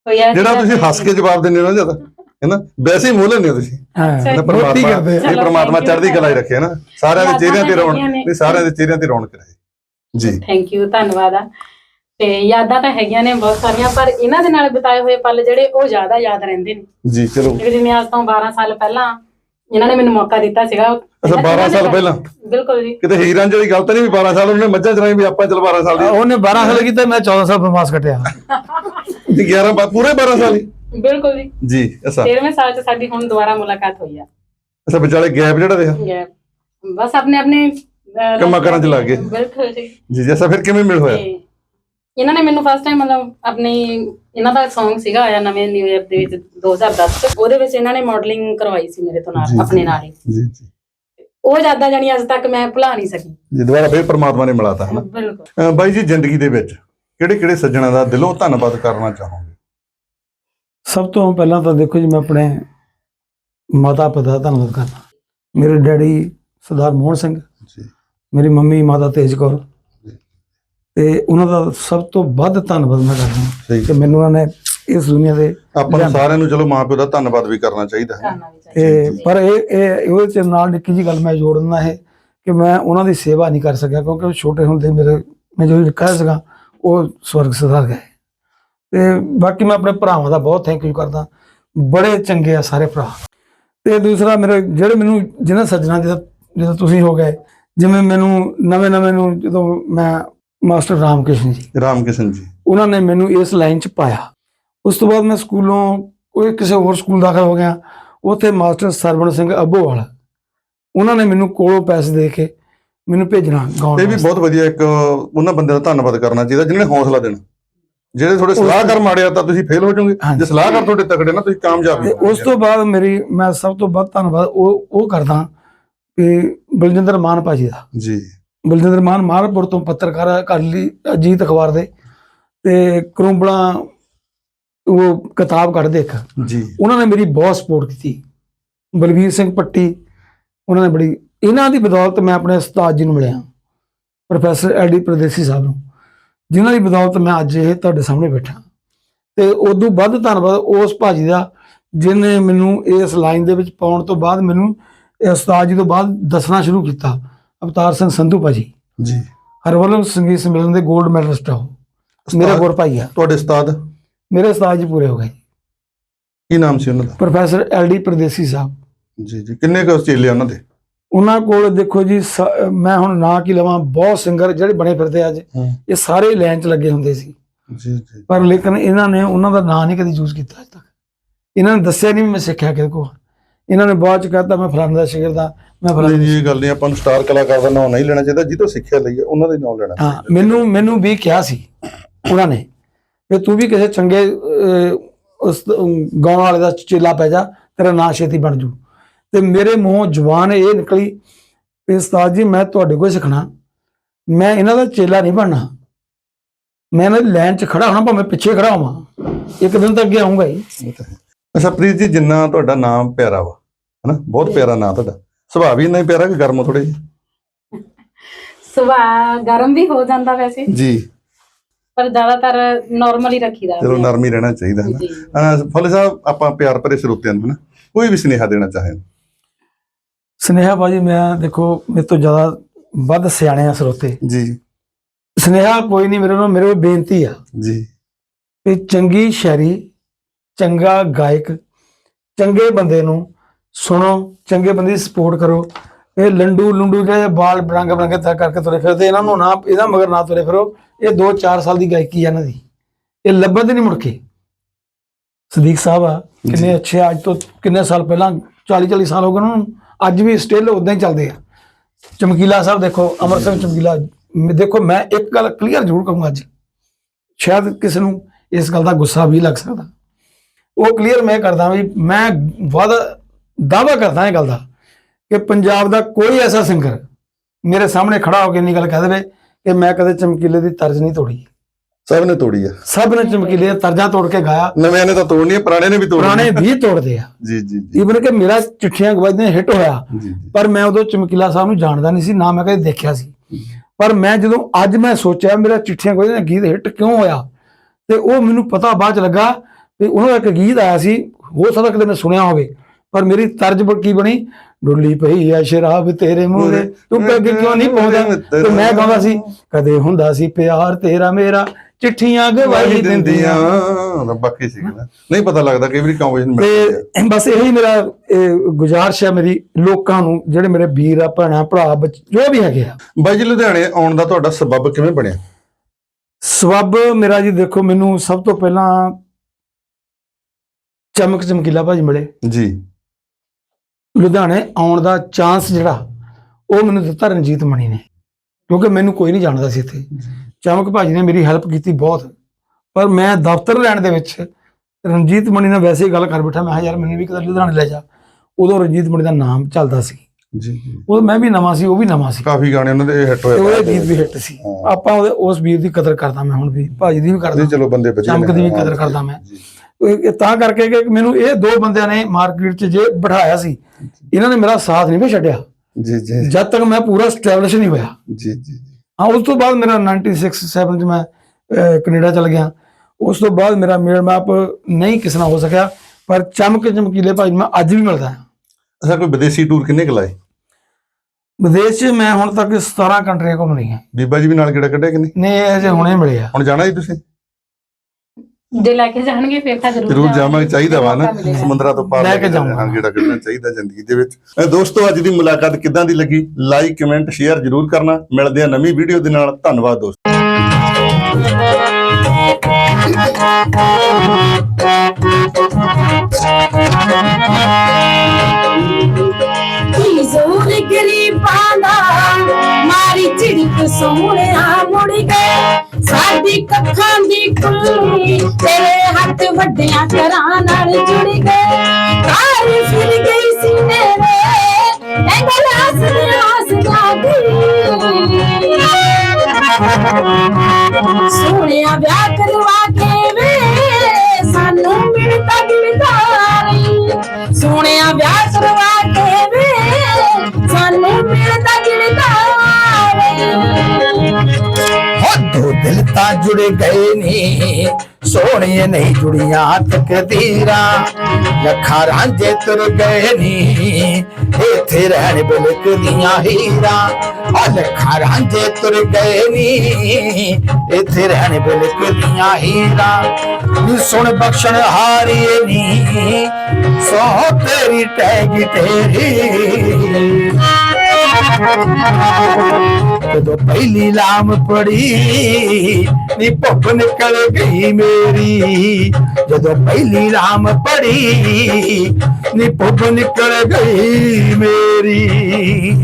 ਕੋਈ ਐਸੀ ਜਿਹੜਾ ਤੁਸੀਂ ਹੱਸ ਕੇ ਜਵਾਬ ਦਿੰਦੇ ਹੋ ਨਾ ਜਦ ਹੈਨਾ? ਵੈਸੇ ਹੀ ਮੂੰਹ ਲੈਂਦੇ ਹੋ ਤੁਸੀਂ। ਹਾਂ ਪਰਮਾਤਮਾ। ਇਹ ਪਰਮਾਤਮਾ. ਚੜ੍ਹਦੀ ਕਲਾ ਹੀ ਰੱਖੇ ਨਾ ਸਾਰਿਆਂ ਦੇ ਯਾਦਾਂ ਚਿਹਰਿਆਂ ਤੇ ਤਾਂ ਰੌਣਕ ਹੈਗੀਆਂ ਨੇ। ਨਹੀਂ ਸਾਰਿਆਂ ਦੇ ਚਿਹਰਿਆਂ ਤੇ ਰੌਣਕ ਰਹੇ। ਜੀ। ਥੈਂਕ ਯੂ ਧੰਨਵਾਦ ਆ। ਤੇ ਯਾਦਾਂ ਤਾਂ ਹੈਗੀਆਂ ਨੇ ਬਹੁਤ ਸਾਰੀਆਂ ਪਰ ਇਹਨਾਂ ਦੇ ਨਾਲ ਬਿਤਾਏ ਹੋਏ ਪਲ ਜਿਹੜੇ ਉਹ ਜ਼ਿਆਦਾ ਯਾਦ ਰਹਿੰਦੇ ਨੇ। ਜੀ ਚਲੋ। ਜਿਵੇਂ ਜਿਵੇਂ ਅੱਜ ਤੋਂ 12 ਸਾਲ ਪਹਿਲਾਂ ਇਹਨਾਂ ਨੇ ਮੈਨੂੰ ਮੌਕਾ ਦਿੱਤਾ ਸੀਗਾ ਅੱਛਾ 12 ਸਾਲ ਪਹਿਲਾਂ? ਬਿਲਕੁਲ ਜੀ। ਕਿਤੇ ਹੀਰਾਂ ਜਿਹੜੀ ਗੱਲ ਤਾਂ ਨਹੀਂ ਵੀ 12 ਸਾਲ ਉਹਨੇ ਮੱਝਾਂ ਚਰਾਈ ਵੀ ਆਪਾਂ ਚਲ 12 ਸਾਲ ਦੀ। ਉਹਨੇ 12 ਸਾਲ ਕੀਤਾ ਮੈਂ 14 ਸਾਲ ਬਨਵਾਸ ਕੱਟਿਆ। ਜੀ 11 ਬਾ- ਪੂਰੇ 12 ਸਾਲ ਹੀ? ਬਿਲਕੁਲ ਜੀ। ਜੀ ਅੱਛਾ। 13ਵੇਂ ਸਾਲ 'ਚ ਸਾਡੀ ਹੁਣ ਦੁਬਾਰਾ ਮੁਲਾਕਾਤ ਹੋਈ ਆ। ਅੱਛਾ ਵਿਚਾਲੇ ਗੈਪ ਜਿਹੜਾ ਰਿਹਾ? Yeah. ਬਸ ਆਪਣੇ ਆਪਣੇ ਕੰਮਾਂ ਕਾਰਾਂ 'ਚ ਲੱਗ ਗਏ। ਬਿਲਕੁਲ ਜੀ। ਜੀ ਜੀ ਅੱਛਾ ਫਿਰ ਕਿਵੇਂ ਮਿਲ ਹੋਇਆ? ਇਹਨਾਂ ਨੇ ਮੈਨੂੰ ਫਸਟ ਟਾਈਮ ਮਤਲਬ ਆਪਣੀ ਇਹਨਾਂ ਦਾ Song ਸੀਗਾ ਆਇਆ ਨਵੇਂ ਨਿਊ ਇਅਰ ਦੇ ਵਿੱਚ 2010 ਚ। ਉਹਦੇ ਵਿੱਚ ਇਹਨਾਂ ਨੇ ਮਾਡਲਿੰਗ ਕਰਵਾਈ ਸੀ ਮੇਰੇ ਤੋਂ ਨਾਲ। ਆਪਣੇ ਨਾਲ ਹੀ। ਜੀ ਜੀ। ਉਹ ਯਾਦਾਂ ਜਾਨੀ ਅੱਜ ਤੱਕ ਮੈਂ ਭੁਲਾ ਨਹੀਂ ਸਕੀ। ਜੀ ਦੁਬਾਰਾ ਫੇਰ ਪ੍ਰਮਾਤਮਾ ਨੇ ਮਿਲਾਤਾ ਹਨਾ? ਬਿਲਕੁਲ। ਅਹ ਬਾਈ ਜੀ ਜ਼ਿੰਦਗੀ ਦੇ ਵਿੱਚ ਕਿਹੜੇ ਕਿਹੜੇ ਸੱਜਣਾ ਦਾ ਦਿਲੋਂ ਧੰਨਵਾਦ ਕਰਨਾ ਚਾਹੋਗੇ? ਸਭ ਤੋਂ ਪਹਿਲਾਂ ਤਾਂ ਦੇਖੋ ਜੀ ਮੈਂ ਆਪਣੇ ਮਾਤਾ ਪਿਤਾ ਦਾ ਧੰਨਵਾਦ ਕਰਦਾ। ਮੇਰੇ ਡੈਡੀ ਸਰਦਾਰ ਮੋਹਨ ਸਿੰਘ ਜੀ। ਮੇਰੀ ਮੰਮੀ ਮਾਤਾ ਤੇਜ ਕੌਰ। ਤੇ ਉਹਨਾਂ ਦਾ ਸਭ ਤੋਂ ਵੱਧ ਧੰਨਵਾਦ ਮੈਂ ਕਰਦਾ ਸਹੀ ਕਿ ਮੈਨੂੰ ਉਹਨਾਂ ਨੇ ਇਸ ਦੁਨੀਆ ਦੇ ਆਪਾਂ ਨੂੰ ਸਾਰਿਆਂ ਨੂੰ ਚਲੋ ਮਾਪਿਓ ਦਾ ਧੰਨਵਾਦ ਵੀ ਕਰਨਾ ਚਾਹੀਦਾ ਹੈ ਤੇ ਪਰ ਇਹ ਇਹ ਉਹਦੇ ਚ ਨਾਲ ਨਿੱਕੀ ਜੀ ਗੱਲ ਮੈਂ ਜੋੜ ਦਿੰਦਾ ਹੈ ਕਿ ਮੈਂ ਉਹਨਾਂ ਦੀ ਸੇਵਾ ਨਹੀਂ ਕਰ ਸਕਿਆ ਕਿਉਂਕਿ ਉਹ ਛੋਟੇ ਹੁੰਦੇ ਮੇਰੇ ਮੈਂ ਜੋ ਕਹਿ ਸਕਾਂ ਉਹ ਸਵਰਗ ਸਿਧਾਰ ਗਏ। ਤੇ ਬਾਕੀ ਮੈਂ ਆਪਣੇ ਭਰਾਵਾਂ ਦਾ ਬਹੁਤ ਥੈਂਕ ਯੂ ਕਰਦਾ। ਬੜੇ ਚੰਗੇ ਆ ਸਾਰੇ ਭਰਾ। ਤੇ ਦੂਸਰਾ ਮੇਰੇ ਜਿਹੜੇ ਮੈਨੂੰ ਜਿਹਨਾਂ ਸੱਜਣਾ ਜਿਹਦਾ ਜਦੋਂ ਤੁਸੀਂ ਹੋ ਗਏ ਜਿਵੇਂ ਮੈਨੂੰ ਨਵੇਂ ਨਵੇਂ ਨੂੰ ਜਦੋਂ ਮੈਂ ਮਾਸਟਰ ਰਾਮਕ੍ਰਿਸ਼ਨ ਜੀ। ਰਾਮ ਕਿਸ਼ਨ ਜੀ। ਉਹਨਾਂ ਨੇ ਮੈਨੂੰ ਇਸ ਲਾਈਨ 'ਚ ਪਾਇਆ। ਉਸ ਤੋਂ ਬਾਅਦ ਮੈਂ ਸਕੂਲੋਂ ਕੋਈ ਕਿਸੇ ਹੋਰ ਸਕੂਲ ਦਾਖਲ ਹੋ ਗਿਆ। ਉੱਥੇ ਮਾਸਟਰ ਸਰਵਣ ਸਿੰਘ ਅੱਬੋਵਾਲ ਉਹਨਾਂ ਨੇ ਮੈਨੂੰ ਕੋਲੋਂ ਪੈਸੇ ਦੇ ਕੇ ਮੈਨੂੰ ਭੇਜਣਾ ਗਾਉਣ ਇਹ ਵੀ। ਬਹੁਤ ਵਧੀਆ ਇੱਕ ਉਹਨਾਂ ਬੰਦਿਆਂ ਦਾ ਧੰਨਵਾਦ ਕਰਨਾ ਚਾਹੀਦਾ ਜਿਨ੍ਹਾਂ ਨੇ ਹੌਸਲਾ ਦੇਣਾ। ਜਿਹੜੇ ਥੋੜੇ ਸਲਾਹਕਾਰ ਮਾੜਿਆ ਤਾਂ ਤੁਸੀਂ ਫੇਲ ਹੋ ਜਾਓਗੇ। ਜੇ ਸਲਾਹਕਾਰ ਤੁਹਾਡੇ ਤਕੜੇ ਨਾ ਤੁਸੀਂ ਕਾਮਯਾਬ ਵੀ ਉਸ ਤੋਂ ਬਾਅਦ ਮੇਰੀ ਮੈਂ ਸਭ ਤੋਂ ਵੱਧ ਧੰਨਵਾਦ ਉਹ ਉਹ ਕਰਦਾ ਕਿ ਬਲਜਿੰਦਰ ਮਾਨ ਭਾਜੀ ਦਾ। ਜੀ। ਬਲਜਿੰਦਰ ਮਾਨ ਮਾਲਪੁਰ ਤੋਂ ਪੱਤਰਕਾਰ ਹੈ ਅਕਾਲੀ ਅਜੀਤ ਅਖਬਾਰ ਦੇ। ਤੇ ਕਰੂੰਬਲਾ ਉਹ ਕਿਤਾਬ ਕੱਢਦੇ ਇੱਕ ਜੀ ਉਹਨਾਂ ਨੇ ਮੇਰੀ ਬਹੁਤ ਸਪੋਰਟ ਕੀਤੀ ਬਲਵੀਰ ਸਿੰਘ ਪੱਟੀ ਉਹਨਾਂ ਨੇ ਬੜੀ ਇਹਨਾਂ ਦੀ ਬਦੌਲਤ ਮੈਂ ਆਪਣੇ ਉਸਤਾਦ ਜੀ ਨੂੰ ਮਿਲਿਆ ਪ੍ਰੋਫੈਸਰ ਐਡੀ ਪ੍ਰਦੇਸੀ ਸਾਹਿਬ ਨੂੰ ਜਿਨ੍ਹਾਂ ਦੀ ਬਦੌਲਤ ਮੈਂ ਅੱਜ ਇਹ ਤੁਹਾਡੇ ਸਾਹਮਣੇ ਬੈਠਾ ਤੇ ਉਦੋਂ ਵੱਧ ਧੰਨਵਾਦ ਉਸ ਭਾਜੀ ਦਾ ਜਿਨੇ ਮੈਨੂੰ ਇਸ ਲਾਈਨ ਦੇ ਵਿੱਚ ਪਾਉਣ ਤੋਂ ਬਾਅਦ ਮੈਨੂੰ ਇਹ ਉਸਤਾਦ ਜੀ ਤੋਂ ਬਾਅਦ ਦੱਸਣਾ ਸ਼ੁਰੂ ਕੀਤਾ ਅਵਤਾਰ ਸਿੰਘ ਸੰਧੂ ਭਾਜੀ ਜੀ ਹਰਵਲਮ ਸੰਗੀਤ ਸੰਮੇਲਨ ਦੇ 골ਡ ਮੈਡਲਿਸਟ ਆ ਮੇਰਾ ਗੁਰ ਭਾਈ ਆ ਤੁਹਾਡੇ ਉਸਤਾਦ ਮੇਰੇ ਉਸਤਾਦ ਜੀ ਪੂਰੇ ਹੋ ਗਏ ਕੀ ਨਾਮ ਸੀ ਉਹਨਾਂ ਦਾ? ਪ੍ਰੋਫੈਸਰ ਐਲਡੀ ਪ੍ਰਦੇਸੀ ਸਾਹਿਬ। ਜੀ ਜੀ। ਕਿੰਨੇ ਕੁ ਚੇਲੇ ਉਹਨਾਂ ਦੇ? ਉਹਨਾਂ ਕੋਲ ਦੇਖੋ ਜੀ ਸ- ਮੈਂ ਹੁਣ ਨਾਂ ਕੀ ਲਵਾਂ ਬਹੁਤ ਸਿੰਗਰ ਜਿਹੜੇ ਬਣੇ ਫਿਰਦੇ ਅੱਜ ਹੂੰ। ਇਹ ਸਾਰੇ ਲਾਈਨ 'ਚ ਲੱਗੇ ਹੁੰਦੇ ਸੀ। ਜੀ ਜੀ। ਪਰ ਲੇਕਿਨ ਇਹਨਾਂ ਨੇ ਉਹਨਾਂ ਦਾ ਨਾਂ ਨਹੀਂ ਕਦੀ ਯੂਜ਼ ਕੀਤਾ ਅੱਜ ਤੱਕ। ਇਹਨਾਂ ਨੇ ਦੱਸਿਆ ਨਹੀਂ ਵੀ ਮੈਂ ਸਿੱਖਿਆ ਕਿਹਦੇ ਕੋਲ। ਇਹਨਾਂ ਨੇ ਬਾਅਦ ਚ ਕਹਤਾ ਮੈਂ ਫਲਾਣੇ ਦਾ ਸ਼ਾਗਿਰਦ ਦਾ ਮੈਂ ਨਹੀਂ ਫਲਾਣੇ ਜੀ ਇਹ ਗੱਲ ਨਹੀਂ ਆਪਾਂ ਨੂੰ ਸਟਾਰ ਕਲਾਕਾਰ ਦਾ ਨਾਮ ਨਹੀਂ ਲੈਣਾ ਚਾਹੀਦਾ ਜਿੱਦੋਂ ਸਿੱਖਿਆ ਲਈ ਹੈ ਉਹਨਾਂ ਦਾ ਨਾਮ ਲੈਣਾ ਹਾਂ ਮੈਨੂੰ ਮੈਨੂੰ ਵੀ ਕਿਹਾ ਸੀ ਉਹਨਾਂ ਨੇ ਕਿ ਤੂੰ ਵੀ ਕਿਸੇ ਚੰਗੇ ਉਸ ਗਾਉਣ ਵਾਲੇ ਦਾ ਚੇਲਾ ਪੈ ਜਾ ਤੇਰਾ ਨਾਂ ਛੇਤੀ ਬਣ ਜੂ। ਤੇ ਮੇਰੇ ਮੂੰਹੋਂ ਜ਼ੁਬਾਨ ਇਹ ਨਿਕਲੀ ਕਿ ਉਸਤਾਦ ਜੀ ਮੈਂ ਤੁਹਾਡੇ ਕੋਲ ਸਿੱਖਣਾ। ਮੈਂ ਇਹਨਾਂ ਦਾ ਚੇਲਾ ਨਹੀਂ ਬਣਨਾ। ਮੈਂ ਇਹਨਾਂ ਦੀ ਲਾਈਨ 'ਚ ਖੜਾ ਹੋਣਾ ਭਾਵੇਂ ਪਿੱਛੇ ਖੜਾ ਹੋਵਾਂ। ਇੱਕ ਦਿਨ ਤੱਕ ਅੱਗੇ ਆਉਂਗਾ ਹੀ। ਤਾਂ। ਅੱਛਾ ਪ੍ਰੀਤ ਜੀ ਜਿੰਨਾ ਤੁਹਾਡਾ ਨਾਮ ਪਿਆਰਾ ਵਾ ਹਨਾ? ਬਹੁਤ ਪਿਆਰਾ ਨਾਮ ਤੁਹਾਡਾ। ਸੁਭਾਅ ਵੀ ਇੰਨਾ ਹੀ ਪਿਆਰਾ ਕਿ ਗਰਮ ਥੋੜੇ ਸੁਭਾਅ ਗਰਮ ਵੀ ਹੋ ਜਾਂਦਾ ਵੈਸੇ। ਜੀ। ਪਰ ਜ਼ਿਆਦਾਤਰ ਨਾਰਮਲ ਹੀ ਰੱਖੀਦਾ। ਚਲੋ ਨਰਮੀ ਰਹਿਣਾ ਚਾਹੀਦਾ ਹੈ ਜੀ। ਨਾ ਫੁੱਲ ਸਾਹਿਬ ਆਪਾਂ ਪਿਆਰ ਭਰੇ ਸਰੋਤਿਆਂ ਨੂੰ ਕੋਈ ਵੀ ਸੁਨੇਹਾ ਦੇਣਾ ਚਾਹੇ। ਸਨੇਹਾ ਬਾਜੀ ਮੈਂ ਦੇਖੋ ਮੇਰੇ ਤੋਂ ਜ਼ਿਆਦਾ ਵੱਧ ਸਿਆਣੇ ਆ ਸਰੋਤੇ। ਜੀ। ਸਨੇਹਾ ਕੋਈ ਨਹੀਂ ਮੇਰੇ ਨਾਲ ਮੇਰੇ ਕੋਲ ਬੇਨਤੀ ਆ। ਜੀ। ਕਿ ਚੰਗੀ ਸ਼ਾਇਰੀ ਚੰਗਾ ਗਾਇਕ ਚੰਗੇ ਬੰਦੇ ਨੂੰ ਸੁਣੋ ਚੰਗੇ ਬੰਦੇ ਦੀ ਸਪੋਰਟ ਕਰੋ। ਇਹ ਲੰਡੂ ਲੁੰਡੂ ਜਿਹੜੇ ਬਾਲ ਬਰੰਗ ਬਰੰਗੇ ਤਰ ਕਰਕੇ ਤੁਰੇ ਫਿਰਦੇ ਇਹਨਾਂ ਨੂੰ ਨਾ ਇਹਦਾ ਮਗਰ ਨਾ ਤੁਰੇ ਫਿਰੋ। ਇਹ 2-4 ਸਾਲ ਦੀ ਗਾਇਕੀ ਆ ਇਹਨਾਂ ਦੀ। ਇਹ ਲੱਭਦੇ ਨਹੀਂ ਮੁੜ ਕੇ। ਸਦੀਕ ਸਾਹਿਬ ਆ ਕਿੰਨੇ ਅੱਛੇ ਅੱਜ ਤੋਂ ਕਿੰਨੇ ਸਾਲ ਪਹਿਲਾਂ 40-40 ਸਾਲ ਹੋ ਗਏ ਉਹਨਾਂ ਨੂੰ। ਅੱਜ ਵੀ ਸਟਿਲ ਉਦਾਂ ਹੀ ਚੱਲਦੇ ਆ। ਚਮਕੀਲਾ ਸਾਹਿਬ ਦੇਖੋ ਅਮਰ ਸਿੰਘ ਚਮਕੀਲਾ। ਦੇਖੋ ਮੈਂ ਇੱਕ ਗੱਲ ਕਲੀਅਰ ਜ਼ਰੂਰ ਕਹੂੰਗਾ ਅੱਜ। ਸ਼ਾਇਦ ਕਿਸੇ ਨੂੰ ਇਸ ਗੱਲ ਦਾ ਗੁੱਸਾ ਵੀ ਲੱਗ ਸਕਦਾ। ਉਹ ਕਲੀਅਰ ਮੈਂ ਕਰਦਾ ਵੀ ਮੈਂ ਵਾਦ ਦਾਵਾ ਕਰਦਾ ਇਹ ਗੱਲ ਦਾ ਕਿ ਪੰਜਾਬ ਦਾ ਕੋਈ ਐਸਾ ਸਿੰਗਰ ਮੇਰੇ ਸਾਹਮਣੇ ਖੜਾ ਹੋ ਕੇ ਇੰਨੀ ਗੱਲ ਕਹਿ ਦੇਵੇ ਕਿ ਮੈਂ ਕਦੇ ਚਮਕੀਲੇ ਦੀ ਤਰਜ਼ ਨਹੀਂ ਤੋੜੀ। ਸਭ ਨੇ ਤੋੜੀ ਆ। ਸਭ ਨੇ ਚਮਕੀਲੇ ਦੀਆਂ ਤਰਜ਼ਾਂ ਤੋੜ ਕੇ ਗਾਇਆ। ਨਵਿਆਂ ਨੇ ਤਾਂ ਤੋੜਨੀ ਹੈ ਪੁਰਾਣੇ ਨੇ ਵੀ ਤੋੜਨੀ ਪੁਰਾਣੇ। ਵੀ ਤੋੜਦੇ ਆ। ਜੀ ਜੀ ਜੀ। ਈਵਨ ਕਿ ਮੇਰਾ ਚਿੱਠੀਆਂ ਗਵਾਜਦੀਆਂ ਹਿੱਟ ਹੋਇਆ। ਪਰ ਮੈਂ ਉਦੋਂ ਚਮਕੀਲਾ ਸਾਹਿਬ ਨੂੰ ਜਾਣਦਾ ਨਹੀਂ ਸੀ ਨਾ ਮੈਂ ਕਦੇ ਦੇਖਿਆ ਸੀ। ਪਰ ਮੈਂ ਜਦੋਂ ਅੱਜ ਮੈਂ ਸੋਚਿਆ ਮੇਰਾ ਚਿੱਠੀਆਂ ਕੋਈ ਗੀਤ ਹਿੱਟ ਕਿਉਂ ਹੋਇਆ? ਤੇ ਉਹ ਮੈਨੂੰ ਪਤਾ ਬਾਅਦ ਚ ਲੱਗਾ ਵੀ ਉਹਨਾਂ ਦਾ ਇੱਕ ਗੀਤ ਆਇਆ ਸੀ ਹੋ ਸਕਦਾ ਕਿਤੇ ਮੈਂ ਸੁਣਿਆ ਹੋਵੇ। ਪਰ ਮੇਰੀ ਤਰਜ ਕੀ ਬਣੀ ਡੁੱਲੀ ਪਈ ਆ ਸ਼ਰਾਬ ਤੇਰੇ ਮੂਹਰੇ। ਤੂੰ ਪੈਗ ਕਿਉਂ ਨਹੀਂ ਪਾਉਂਦਾ? ਤੇ ਮੈਂ ਗਾਉਂਦਾ ਸੀ ਕਦੇ ਹੁੰਦਾ ਸੀ ਪਿਆਰ ਤੇਰਾ ਮੇਰਾ ਚਿੱਠੀਆਂ ਗਵਾਹੀ ਦਿੰਦੀਆਂ। ਬਾਕੀ ਸੀ ਨਹੀਂ ਪਤਾ ਲੱਗਦਾ ਕਈ ਵਾਰੀ ਕੰਪੋਜੀਸ਼ਨ ਮਿਲ ਜਾਂਦੀ ਹੈ। ਤੇ ਬਸ ਇਹੀ ਮੇਰਾ ਗੁਜ਼ਾਰਿਸ਼ ਹੈ ਮੇਰੀ ਲੋਕਾਂ ਨੂੰ ਜਿਹੜੇ ਮੇਰੇ ਵੀਰ ਆ ਭੈਣਾਂ ਭਰਾ ਜੋ ਵੀ ਹੈਗੇ ਆ। ਬਾਈ ਜੀ ਲੁਧਿਆਣੇ ਆਉਣ ਦਾ ਤੁਹਾਡਾ ਸਬਬ ਕਿਵੇਂ ਬਣਿਆ? ਸਬਬ ਮੇਰਾ ਜੀ ਦੇਖੋ ਮੈਨੂੰ ਸਭ ਤੋਂ ਪਹਿਲਾਂ ਚਮਕ ਚਮਕੀਲਾ ਭਾਜੀ ਮਿਲੇ। ਜੀ। ਲੁਧਿਆਣੇ ਆਉਣ ਦਾ ਚਾਂਸ ਜਿਹੜਾ ਉਹ ਮੈਨੂੰ ਦਿੱਤਾ ਰਣਜੀਤ ਮਣੀ ਨੇ। ਕਿਉਂਕਿ ਮੈਨੂੰ ਕੋਈ ਨਹੀਂ ਜਾਣਦਾ ਸੀ ਇੱਥੇ। ਚਮਕ ਭਾਜੀ ਨੇ ਮੇਰੀ ਹੈਲਪ ਕੀਤੀ ਬਹੁਤ। ਪਰ ਮੈਂ ਦਫ਼ਤਰ ਲੈਣ ਦੇ ਵਿੱਚ ਰਣਜੀਤ ਮਣੀ ਨਾਲ ਵੈਸੇ ਹੀ ਗੱਲ ਕਰ ਬੈਠਾ ਮੈਂ ਕਿਹਾ ਯਾਰ ਮੈਨੂੰ ਵੀ ਕਿਤੇ ਲੁਧਿਆਣੇ ਲੈ ਜਾ। ਉਦੋਂ ਰਣਜੀਤ ਮਣੀ ਦਾ ਨਾਮ ਚੱਲਦਾ ਸੀ। ਜੀ। ਉਹ ਮੈਂ ਵੀ ਨਵਾਂ ਸੀ ਉਹ ਵੀ ਨਵਾਂ ਸੀ। ਕਾਫੀ ਗਾਣੇ ਉਹਨਾਂ ਦੇ ਹਿੱਟ ਹੋਏ ਉਹਦੇ ਗੀਤ ਵੀ ਹਿੱਟ ਸੀ। ਆਪਾਂ ਉਹਦੇ ਉਸ ਵੀਰ ਦੀ ਕਦਰ ਕਰਦਾ ਮੈਂ ਹੁਣ ਵੀ ਭਾਜੀ ਦੀ ਵੀ ਕਰਦਾ। ਚਲੋ ਬੰਦੇ ਵਧੀਆ ਚਮਕ ਦੀ ਵੀ। ਕਦਰ ਕਰਦਾ ਮੈਂ। ਤਾਂ ਕਰਕੇ ਕਿ ਮੈਨੂੰ ਇਹ ਦੋ ਬੰਦਿਆਂ ਨੇ ਮਾਰਕੀਟ 'ਚ ਜੇ ਬਿਠਾਇਆ ਸੀ ਇਹਨਾਂ ਨੇ ਮੇਰਾ ਸਾਥ ਨਹੀਂ ਛੱਡਿਆ। ਜੀ ਜੀ। ਜਦ ਤੱਕ ਮੈਂ ਪੂਰਾ ਸਟੈਬਲਿਸ਼ ਨਹੀਂ ਹੋਇਆ। ਜੀ ਜੀ ਹਾਂ ਉਸ ਤੋਂ ਬਾਅਦ ਮੇਰਾ 96 7 ਚ ਮੈਂ ਕੈਨੇਡਾ ਚਲ ਗਿਆ। ਉਸ ਤੋਂ ਬਾਅਦ ਮੇਰਾ ਮੇਲ ਮੈਪ ਨਹੀਂ ਕਿਸੇ ਨਾਲ ਹੋ ਸਕਿਆ ਪਰ ਚਮਕ ਚਮਕੀਲੇ ਭਾਈ ਮੈਂ ਅੱਜ ਵੀ ਮਿਲਦਾ ਹਾਂ। ਅੱਛਾ ਕੋਈ ਵਿਦੇਸ਼ੀ ਟੂਰ ਕਿੰਨੇ ਕੁ ਲਾਏ? ਵਿਦੇਸ਼ 'ਚ ਮੈਂ ਹੁਣ ਤੱਕ 17 ਕੰਟਰੀਆਂ ਘੁੰਮ ਲਈਆਂ। ਬੀਬਾ ਜੀ ਵੀ ਨਾਲ ਕਿਹੜਾ ਕੱਢਿਆ ਕਿ ਨਹੀਂ ਅਜੇ ਹੁਣੇ ਮਿਲੇ ਆ। ਹੁਣ ਜਾਣਾ ਜੀ ਤੁਸੀਂ? ਜੇ ਲੈ ਕੇ ਜਾਣਗੇ ਫਿਰ ਤਾਂ ਜ਼ਰੂਰ ਜ਼ਰੂਰ ਜਾਵਾਂਗੇ। ਚਾਹੀਦਾ ਵਾ ਨਾ। ਸਮੁੰਦਰਾਂ ਤੋਂ ਪਾਰ ਲੈ ਕੇ ਜਾਵਾਂਗਾ। ਹਾਂ ਜਿਹੜਾ ਕੱਢਣਾ ਚਾਹੀਦਾ ਜ਼ਿੰਦਗੀ ਦੇ ਵਿੱਚ। ਅਹ ਦੋਸਤੋ ਅੱਜ ਦੀ ਮੁਲਾਕਾਤ ਕਿੱਦਾਂ ਦੀ ਲੱਗੀ? ਲਾਈਕ ਕਮੈਂਟ ਸ਼ੇਅਰ ਜ਼ਰੂਰ ਕਰਨਾ। ਮਿਲਦੇ ਆ ਨਵੀਂ ਵੀਡੀਓ ਦੇ ਨਾਲ। ਧੰਨਵਾਦ ਦੋਸਤੋ। ਕੀ ਜ਼ੋਰ ਗਰੀਬਾਂ ਦਾ ਮਾਰੀ ਝਿੜਕ ਸੋਹਣਿਆ ਮੁੜ ਗਏ। ਸਾਡੀ ਕੱਖਾਂ ਦੀ ਕੁੱਲੀ ਤੇਰੇ ਹੱਥ ਵੱਡਿਆਂ ਘਰਾਂ ਨਾਲ ਜੁੜ ਗਏ। ਕਾਰ ਫਿਰ ਗਈ ਸੀ ਮੇਰੇ, ਐਂਗਲ ਆਸ ਆਸ ਜਾਗੀ ਸੋਹਣਿਆ ਵਿਆਹ ਕਰਵਾ ਦਿਲ ਤਾਂ ਜੁੜ ਗਏ ਨੇ। ਸੋਹਣੇ ਨਹੀਂ ਜੁੜੀਆਂ ਤਕਦੀਰਾਂ ਲੱਖਾਂ ਰਾਂਝੇ ਤੁਰ ਗਏ ਨੇ। ਇੱਥੇ ਰਹਿਣ ਬਿਲਕਦੀਆਂ ਹੀਰਾਂ। ਆ ਲੱਖਾਂ ਰਾਂਝੇ ਤੁਰ ਗਏ ਨੇ। ਇੱਥੇ ਰਹਿਣ ਬਿਲਕਦੀਆਂ ਹੀਰਾਂ। ਨੀ ਸੁਣ ਬਖਸ਼ਣ ਹਾਰੀਏ ਨੀ। ਸੋ ਤੇਰੀ ਟੈਗੀ ਤੇਰੀ। ਜਦੋਂ ਪਹਿਲੀ ਲਾਮ ਪੜੀ, ਨੀ ਭੁੱਖ ਨਿਕਲ ਗਈ ਮੇਰੀ। ਜਦੋਂ ਪਹਿਲੀ ਲਾਮ ਪੜੀ, ਨੀ ਭੁੱਖ ਨਿਕਲ ਗਈ ਮੇਰੀ।